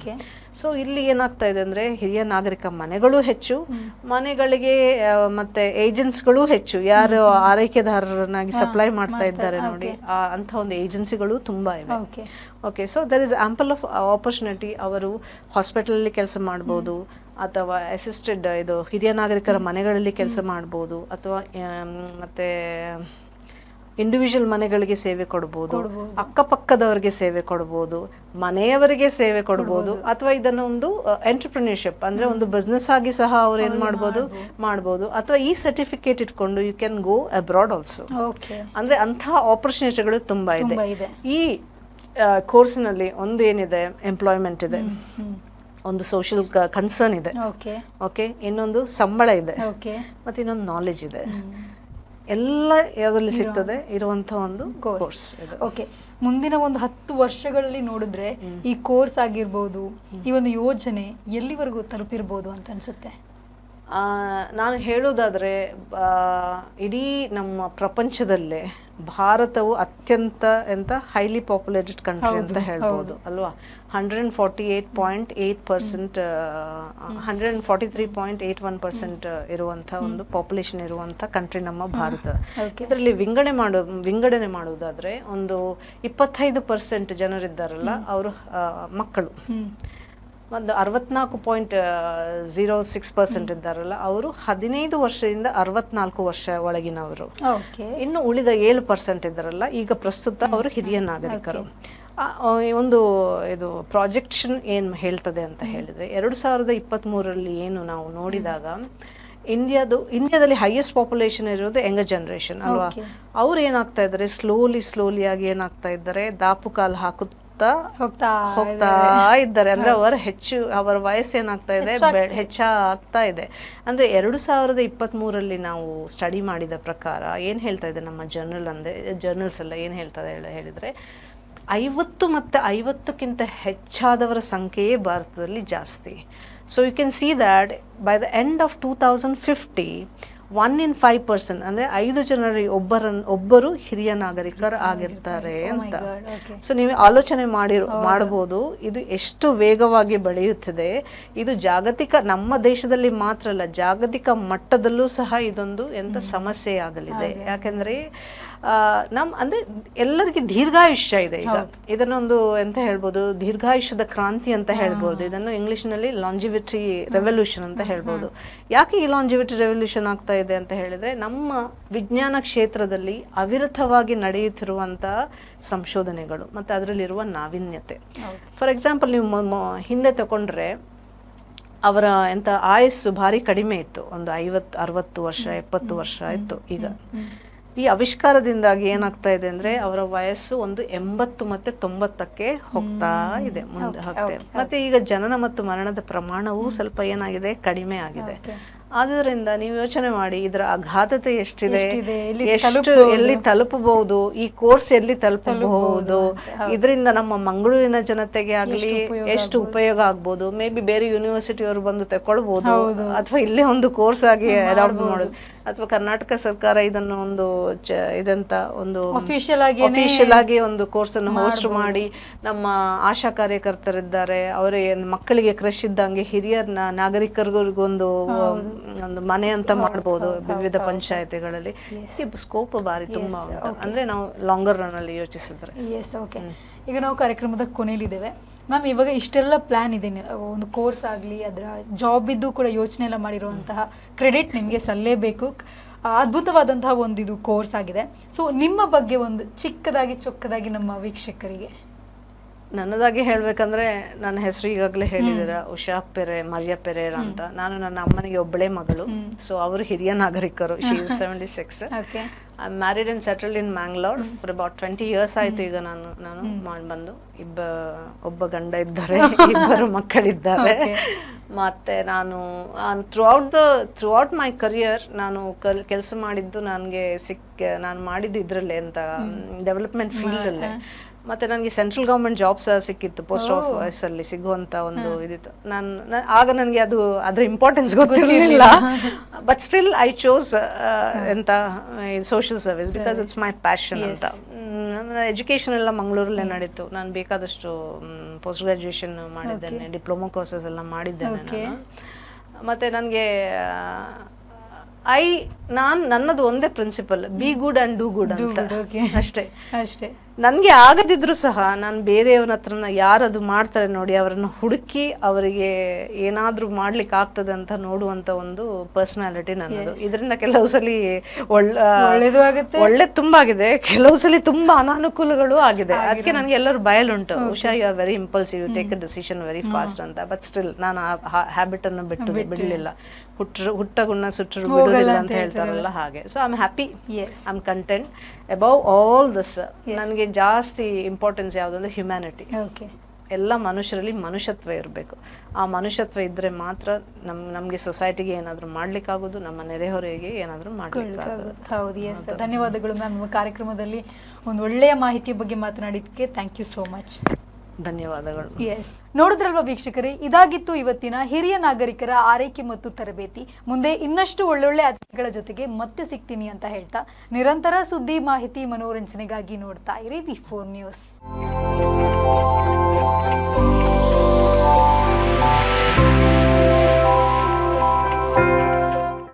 ಸೊ ಇಲ್ಲಿ ಏನಾಗ್ತಾ ಇದೆ ಅಂದ್ರೆ ಹಿರಿಯ ನಾಗರಿಕ ಮನೆಗಳು ಹೆಚ್ಚು. ಮನೆಗಳಿಗೆ ಮತ್ತೆ ಏಜೆನ್ಸ್ಗಳು ಹೆಚ್ಚು. ಯಾರು ಆರೈಕೆದಾರರನ್ನಾಗಿ ಸಪ್ಲೈ ಮಾಡ್ತಾ ಇದ್ದಾರೆ ನೋಡಿ. ಅಂತ ಒಂದು ಏಜೆನ್ಸಿಗಳು ತುಂಬಾ ಇವೆ. Okay. Okay so there is ample of opportunity ಅವರು ಹಾಸ್ಪಿಟಲಲ್ಲಿ ಕೆಲಸ ಮಾಡ್ಬೋದು ಅಥವಾ ಅಸಿಸ್ಟೆಡ್ ಇದು ಹಿರಿಯ ನಾಗರಿಕರ ಮನೆಗಳಲ್ಲಿ ಕೆಲಸ ಮಾಡ್ಬೋದು ಅಥವಾ ಮತ್ತೆ ಇಂಡಿವಿಜುವಲ್ ಮನೆಗಳಿಗೆ ಸೇವೆ ಕೊಡ್ಬೋದು ಅಕ್ಕಪಕ್ಕದವರಿಗೆ ಸೇವೆ ಕೊಡ್ಬೋದು ಮನೆಯವರಿಗೆ ಸೇವೆ ಕೊಡ್ಬೋದು ಅಥವಾ ಇದನ್ನು ಒಂದು ಎಂಟರ್ಪ್ರಿನರ್ಶಿಪ್ ಅಂದ್ರೆ ಒಂದು ಬಿಸ್ನೆಸ್ ಆಗಿ ಸಹ ಅವ್ರು ಏನ್ ಮಾಡ್ಬೋದು? ಮಾಡ್ಬೋದು. ಅಥವಾ ಈ ಸರ್ಟಿಫಿಕೇಟ್ ಇಟ್ಕೊಂಡು you can go abroad also ಅಂದ್ರೆ ಅಂತಹ ಆಪರ್ಚುನಿಟಿಗಳು ತುಂಬಾ ಇದೆ. ಈ ಕೋರ್ಸ್ನಲ್ಲಿ ಒಂದು ಏನಿದೆ? ಎಂಪ್ಲಾಯ್ಮೆಂಟ್ ಇದೆ. ಒಂದು ಸೋಷಿಯಲ್ ಕನ್ಸರ್ನ್ ಇದೆ. ಓಕೆ ಓಕೆ ಇನ್ನೊಂದು ಸಂಬಳ ಇದೆ. ಓಕೆ ಮತ್ತೆ ಇನ್ನೊಂದು ನಾಲೆಜ್ ಇದೆ ಎಲ್ಲ ಯಾವ್ದ್ರಲ್ಲಿ ಸಿಗ್ತದೆ? ಇರುವಂತ ಒಂದು ಕೋರ್ಸ್. ಓಕೆ ಮುಂದಿನ ಒಂದು ಹತ್ತು ವರ್ಷಗಳಲ್ಲಿ ನೋಡಿದ್ರೆ ಈ ಕೋರ್ಸ್ ಆಗಿರ್ಬೋದು ಈ ಒಂದು ಯೋಜನೆ ಎಲ್ಲಿವರೆಗೂ ತಲುಪಿರ್ಬೋದು ಅಂತ ಅನ್ಸುತ್ತೆ? ಆ, ನಾನು ಹೇಳೋದಾದ್ರೆ ಇಡೀ ನಮ್ಮ ಪ್ರಪಂಚದಲ್ಲೇ ಭಾರತವು ಅತ್ಯಂತ ಎಂತ ಹೈಲಿ ಪಾಪ್ಯುಲೇಟೆಡ್ ಕಂಟ್ರಿ ಅಂತ ಹೇಳ್ಬೋದು ಅಲ್ವಾ? Hundred forty eight point eight percent hundred forty three point eight one percent ಇರುವಂಥ ಒಂದು ಪಾಪ್ಯುಲೇಷನ್ ಇರುವಂಥ ಕಂಟ್ರಿ ನಮ್ಮ ಭಾರತ. ಇದರಲ್ಲಿ ವಿಂಗಡಣೆ ಮಾಡೋ ವಿಂಗಡಣೆ ಮಾಡುವುದಾದ್ರೆ ಒಂದು ಇಪ್ಪತ್ತೈದು ಪರ್ಸೆಂಟ್ ಜನರಿದ್ದಾರಲ್ಲ ಅವರು ಮಕ್ಕಳು. ಒಂದು ಅರವತ್ನಾಲ್ಕು ಪಾಯಿಂಟ್ ಜೀರೋ ಸಿಕ್ಸ್ ಪರ್ಸೆಂಟ್ ಇದ್ದಾರಲ್ಲ ಅವರು ಹದಿನೈದು ವರ್ಷದಿಂದ ಅರವತ್ನಾಲ್ಕು ವರ್ಷ ಒಳಗಿನವರು. ಇನ್ನು ಉಳಿದ ಏಳು ಪರ್ಸೆಂಟ್ ಇದ್ದಾರಲ್ಲ ಈಗ ಪ್ರಸ್ತುತ ಅವರು ಹಿರಿಯ ನಾಗರಿಕರು ಒಂದು ಇದು ಪ್ರಾಜೆಕ್ಷನ್ ಏನು ಹೇಳ್ತದೆ ಅಂತ ಹೇಳಿದ್ರೆ ಎರಡು ಸಾವಿರದ ಇಪ್ಪತ್ತ್ಮೂರರಲ್ಲಿ ಏನು ನಾವು ನೋಡಿದಾಗ ಇಂಡಿಯಾದು ಇಂಡಿಯಾದಲ್ಲಿ ಹೈಯೆಸ್ಟ್ ಪಾಪ್ಯುಲೇಷನ್ ಇರೋದು ಯಂಗರ್ ಜನ್ರೇಷನ್ ಅಲ್ವಾ. ಅವ್ರು ಏನಾಗ್ತಾ ಇದ್ದಾರೆ? ಸ್ಲೋಲಿ ಸ್ಲೋಲಿ ಆಗಿ ಏನಾಗ್ತಾ ಇದ್ದಾರೆ? ದಾಪು ಕಾಲು ಹಾಕುತ್ತಾ ಹೋಗ್ತಾ ಹೋಗ್ತಾ ಇದ್ದಾರೆ. ಅಂದ್ರೆ ಅವರ ಹೆಚ್ಚು ಅವರ ವಯಸ್ಸು ಏನಾಗ್ತಾ ಇದೆ? ಹೆಚ್ಚಾಗ್ತಾ ಇದೆ. ಅಂದ್ರೆ ಎರಡು ಸಾವಿರದ ಇಪ್ಪತ್ತ್ ಮೂರಲ್ಲಿ ನಾವು ಸ್ಟಡಿ ಮಾಡಿದ ಪ್ರಕಾರ ಏನ್ ಹೇಳ್ತಾ ಇದೆ ನಮ್ಮ ಜರ್ನಲ್ ಅಂದ್ರೆ ಜರ್ನಲ್ಸ್ ಎಲ್ಲ ಏನ್ ಹೇಳ್ತಾ ಹೇಳಿದ್ರೆ ಐವತ್ತು ಮತ್ತು ಐವತ್ತಕ್ಕಿಂತ ಹೆಚ್ಚಾದವರ ಸಂಖ್ಯೆಯೇ ಭಾರತದಲ್ಲಿ ಜಾಸ್ತಿ. So you can see that by the end of two thousand fifty one in five percent ಅಂದರೆ ಐದು ಜನರು ಒಬ್ಬರನ್ ಒಬ್ಬರು ಹಿರಿಯ ನಾಗರಿಕರು ಆಗಿರ್ತಾರೆ ಅಂತ. God, ಸೊ ನೀವು ಆಲೋಚನೆ ಮಾಡಿರೋ ಮಾಡಬಹುದು. ಇದು ಎಷ್ಟು ವೇಗವಾಗಿ ಬೆಳೆಯುತ್ತಿದೆ ಇದು ಜಾಗತಿಕ ನಮ್ಮ ದೇಶದಲ್ಲಿ ಮಾತ್ರ ಅಲ್ಲ ಜಾಗತಿಕ ಮಟ್ಟದಲ್ಲೂ ಸಹ ಇದೊಂದು ಎಂಥ ಸಮಸ್ಯೆ ಆಗಲಿದೆ ಯಾಕೆಂದ್ರೆ ನಮ್ ಅಂದ್ರೆ ಎಲ್ಲರಿಗೆ ದೀರ್ಘಾಯುಷ್ಯ ಇದೆ ಈಗ. ಇದನ್ನೊಂದು ಎಂತ ಹೇಳ್ಬೋದು ದೀರ್ಘಾಯುಷ್ಯದ ಕ್ರಾಂತಿ ಅಂತ ಹೇಳ್ಬೋದು. ಇದನ್ನು ಇಂಗ್ಲಿಷ್ನಲ್ಲಿ ಲಾಂಜಿವಿಟಿ ರೆವಲ್ಯೂಷನ್ ಅಂತ ಹೇಳ್ಬೋದು. ಯಾಕೆ ಈ ಲಾಂಜಿವಿಟಿ ರೆವಲ್ಯೂಷನ್ ಆಗ್ತಾ ಇದೆ ಅಂತ ಹೇಳಿದ್ರೆ ನಮ್ಮ ವಿಜ್ಞಾನ ಕ್ಷೇತ್ರದಲ್ಲಿ ಅವಿರತವಾಗಿ ನಡೆಯುತ್ತಿರುವಂತ ಸಂಶೋಧನೆಗಳು ಮತ್ತೆ ಅದರಲ್ಲಿರುವ ನಾವೀನ್ಯತೆ. ಫಾರ್ ಎಕ್ಸಾಂಪಲ್ ನೀವು ಹಿಂದೆ ತಗೊಂಡ್ರೆ ಅವರ ಎಂಥ ಆಯಸ್ಸು ಭಾರಿ ಕಡಿಮೆ ಇತ್ತು. ಒಂದು ಐವತ್ತು ಅರವತ್ತು ವರ್ಷ ಎಪ್ಪತ್ತು ವರ್ಷ ಇತ್ತು ಈಗ. ಈ ಆವಿಷ್ಕಾರದಿಂದಾಗಿ ಏನಾಗ್ತಾ ಇದೆ ಅಂದ್ರೆ ಅವರ ವಯಸ್ಸು ಒಂದು ಎಂಬತ್ತು ಮತ್ತೆ ತೊಂಬತ್ತಕ್ಕೆ ಹೋಗ್ತಾ ಇದೆ ಮುಂದೆ ಹೋಗ್ತಾ ಇದೆ. ಮತ್ತೆ ಈಗ ಜನನ ಮತ್ತು ಮರಣದ ಪ್ರಮಾಣವೂ ಸ್ವಲ್ಪ ಏನಾಗಿದೆ? ಕಡಿಮೆ ಆಗಿದೆ. ಆದ್ರಿಂದ ನೀವು ಯೋಚನೆ ಮಾಡಿ ಇದರ ಅಘಾತತೆ ಎಷ್ಟಿದೆ? ಎಷ್ಟು ಎಲ್ಲಿ ತಲುಪಬಹುದು? ಈ ಕೋರ್ಸ್ ಎಲ್ಲಿ ತಲುಪಬಹುದು? ಇದರಿಂದ ನಮ್ಮ ಮಂಗಳೂರಿನ ಜನತೆಗೆ ಆಗಲಿ ಎಷ್ಟು ಉಪಯೋಗ ಆಗ್ಬೋದು? ಮೇ ಬಿ ಬೇರೆ ಯೂನಿವರ್ಸಿಟಿ ಅವರು ಬಂದು ತಗೊಳ್ಬಹುದು ಅಥವಾ ಇಲ್ಲೇ ಒಂದು ಕೋರ್ಸ್ ಆಗಿ ಅಡಾಪ್ಟ್ ಮಾಡೋದು. ಅಥವಾ ಕರ್ನಾಟಕ ಸರ್ಕಾರ ಇದನ್ನು ಒಂದು ಚ- ಇದಂತ ಒಂದು Official ಆಗಿ ಅಫಿಷಿಯಲ್ ಆಗಿ ಒಂದು ಕೋರ್ಸ್ ಅನ್ನು ಹೋಸ್ಟ್ ಮಾಡಿ ನಮ್ಮ ಆಶಾ ಕಾರ್ಯಕರ್ತರಿದ್ದಾರೆ. ಅವರೇ ಮಕ್ಕಳಿಗೆ ಕ್ರಶ್ ಇದ್ದಂಗೆ ಹಿರಿಯ ನಾಗರಿಕರಿಗೊಂದು ಒಂದು ಮನೆ ಅಂತ ಮಾಡ್ಬೋದು ವಿವಿಧ ಪಂಚಾಯತಿಗಳಲ್ಲಿ. ಸ್ಕೋಪ್ ಬಾರಿ ತುಂಬಾ ಉಂಟು. ಅಂದ್ರೆ ನಾವು ಲಾಂಗರ್ ರನ್ ಅಲ್ಲಿ ಯೋಚಿಸಿದ್ರೆ. ಈಗ ನಾವು ಕಾರ್ಯಕ್ರಮದ ಕೊನೆಯಲ್ಲಿದ್ದೇವೆ. ಮ್ಯಾಮ್ ಇವಾಗ ಇಷ್ಟೆಲ್ಲ ಪ್ಲಾನ್ ಇದೆ. ನಿ- ಒಂದು ಕೋರ್ಸ್ ಆಗಲಿ ಅದರ ಜಾಬ್ ಇದ್ದು ಕೂಡ ಯೋಚನೆ ಎಲ್ಲ ಮಾಡಿರುವಂತಹ ಕ್ರೆಡಿಟ್ ನಿಮಗೆ ಸಲ್ಲೇಬೇಕು. ಆ, ಅದ್ಭುತವಾದಂತಹ ಒಂದು ಇದು ಕೋರ್ಸ್ ಆಗಿದೆ. ಸೊ ನಿಮ್ಮ ಬಗ್ಗೆ ಒಂದು ಚಿಕ್ಕದಾಗಿ ಚೊಕ್ಕದಾಗಿ ನಮ್ಮ ವೀಕ್ಷಕರಿಗೆ. ನನ್ನದಾಗಿ ಹೇಳ್ಬೇಕಂದ್ರೆ ನನ್ನ ಹೆಸರು ಈಗಾಗಲೇ ಹೇಳಿದಿರ ಉಷಾ ಪೆರೆ ಮರ್ಯ ಪೆರೇರ ಅಂತ. ನಾನು ನನ್ನ ಅಮ್ಮನಿಗೆ ಒಬ್ಬಳೇ ಮಗಳು. ಸೊ ಅವರು ಹಿರಿಯ ನಾಗರಿಕರು. She seventy six okay I married and settled in Mangalore for about twenty years ಆಯಿತು ಈಗ ನಾನು ನಾನು ಮಾಡಿ ಬಂದು. ಇಬ್ಬ ಒಬ್ಬ ಗಂಡ ಇದ್ದಾರೆ ಇಬ್ಬರು ಮಕ್ಕಳಿದ್ದಾರೆ. ಮತ್ತೆ ನಾನು throughout the throughout my career ನಾನು ಕಲ್ ಕೆಲಸ ಮಾಡಿದ್ದು ನನಗೆ ಸಿಕ್ಕ ನಾನು ಮಾಡಿದ್ದು ಇದರಲ್ಲೇ ಅಂತ ಡೆವಲಪ್ಮೆಂಟ್ ಫೀಲ್ಡಲ್ಲೇ ಮತ್ತೆ ನನಗೆ ಸೆಂಟ್ರಲ್ ಗೌರ್ಮೆಂಟ್ ಜಾಬ್ ಸಹ ಸಿಕ್ಕಿತ್ತು ಪೋಸ್ಟ್ ಆಫೀಸಲ್ಲಿ ಸಿಗುವಂತ ಒಂದು ಇದಿತ್ತು. ನಾನು ಆಗ ನನಗೆ ಅದು ಅದರ ಇಂಪಾರ್ಟೆನ್ಸ್ ಗೊತ್ತಿರಲಿಲ್ಲ. ಬಟ್ ಸ್ಟಿಲ್ ಐ ಚೋಸ್ ಎಂತ social service because it's my passion ಅಂತ. ನನ್ನ ಎಜುಕೇಷನ್ ಎಲ್ಲ ಮಂಗಳೂರಲ್ಲೇ ನಡೀತು. ನಾನು ಬೇಕಾದಷ್ಟು ಪೋಸ್ಟ್ ಗ್ರಾಜುಯೇಷನ್ ಮಾಡಿದ್ದೇನೆ ಡಿಪ್ಲೊಮಾ ಕೋರ್ಸಸ್ ಎಲ್ಲ ಮಾಡಿದ್ದೇನೆ ನಾನು. ಮತ್ತು ನನಗೆ ಐ ನಾನು ನನ್ನದು ಒಂದೇ principle be good and do good ಅಂತ. ಅಷ್ಟೇ. ಅಷ್ಟೇ. ನನಗೆ ಆಗದಿದ್ರು ಸಹ ನಾನು ಬೇರೆಯವನ ಹತ್ರನ ಯಾರದು ಮಾಡ್ತಾರೆ ನೋಡಿ ಅವರನ್ನು ಹುಡುಕಿ ಅವರಿಗೆ ಏನಾದರೂ ಮಾಡ್ಲಿಕ್ಕೆ ಆಗ್ತದೆ ಅಂತ ನೋಡುವಂತ ಒಂದು ಪರ್ಸನಾಲಿಟಿ ನನ್ನದು. ಇದರಿಂದ ಕೆಲವು ಸಲ ಒಳ್ಳೆ ಒಳ್ಳೇದು ಆಗುತ್ತೆ. ಒಳ್ಳೆ ತುಂಬಾ ಆಗಿದೆ. ಕೆಲವು ಸಲ ತುಂಬಾ ಅನಾನುಕೂಲಗಳು ಆಗಿದೆ. ಅದಕ್ಕೆ ನನಗೆ ಎಲ್ಲರೂ ಬಯಲುಂಟು. Usha you are very impulsive take a decision very fast ಅಂತ. ಬಟ್ ಸ್ಟಿಲ್ ನಾನು ಆ ಹ್ಯಾಬಿಟ್ ಅನ್ನು ಬಿಟ್ಟು ಬಿಡಲಿಲ್ಲ. ಹುಟ್ಟರು ಹುಟ್ಟ ಗುಣ ಸುಟ್ಟರು ಬಿಡೋದಿಲ್ಲ ಅಂತ ಹೇಳ್ತಾರಲ್ಲ ಹಾಗೆ. So I am happy I'm I am content above all this ನನಗೆ ಜಾಸ್ತಿ ಇಂಪಾರ್ಟೆನ್ಸ್ ಯಾವುದು ಅಂದರೆ ಹ್ಯುಮ್ಯಾನಿಟಿ ಓಕೆ ಎಲ್ಲ ಮನುಷ್ಯರಲ್ಲಿ ಮನುಷ್ಯತ್ವ ಇರಬೇಕು. ಆ ಮನುಷ್ಯತ್ವ ಇದ್ದರೆ ಮಾತ್ರ ನಮ್ ನಮಗೆ ಸೊಸೈಟಿಗೆ ಏನಾದರೂ ಮಾಡ್ಲಿಕ್ಕಾಗೋದು ನಮ್ಮ ನೆರೆಹೊರೆಗೆ ಏನಾದರೂ ಮಾಡ್ಲಿಕ್ಕಾಗೋದು. ಹೌದು ಎಸ್ ಧನ್ಯವಾದಗಳು ಮ್ಯಾಮ್. ನಮ್ಮ ಕಾರ್ಯಕ್ರಮದಲ್ಲಿ ಒಂದು ಒಳ್ಳೆಯ ಮಾಹಿತಿಯ ಬಗ್ಗೆ ಮಾತನಾಡಿದ್ದಕ್ಕೆ ಥ್ಯಾಂಕ್ ಯು ಸೋ ಮಚ್ ಧನ್ಯವಾದಗಳು. ಎಸ್ ನೋಡಿದ್ರಲ್ವಾ ವೀಕ್ಷಕರೇ, ಇದಾಗಿತ್ತು ಇವತ್ತಿನ ಹಿರಿಯ ನಾಗರಿಕರ ಆರೈಕೆ ಮತ್ತು ತರಬೇತಿ. ಮುಂದೆ ಇನ್ನಷ್ಟು ಒಳ್ಳೊಳ್ಳೆ ಅತಿಥಿಗಳ ಜೊತೆಗೆ ಮತ್ತೆ ಸಿಗ್ತೀನಿ ಅಂತ ಹೇಳ್ತಾ ನಿರಂತರ ಸುದ್ದಿ ಮಾಹಿತಿ ಮನೋರಂಜನೆಗಾಗಿ ನೋಡ್ತಾ ಇರಿ ವಿ ಫೋರ್ ನ್ಯೂಸ್.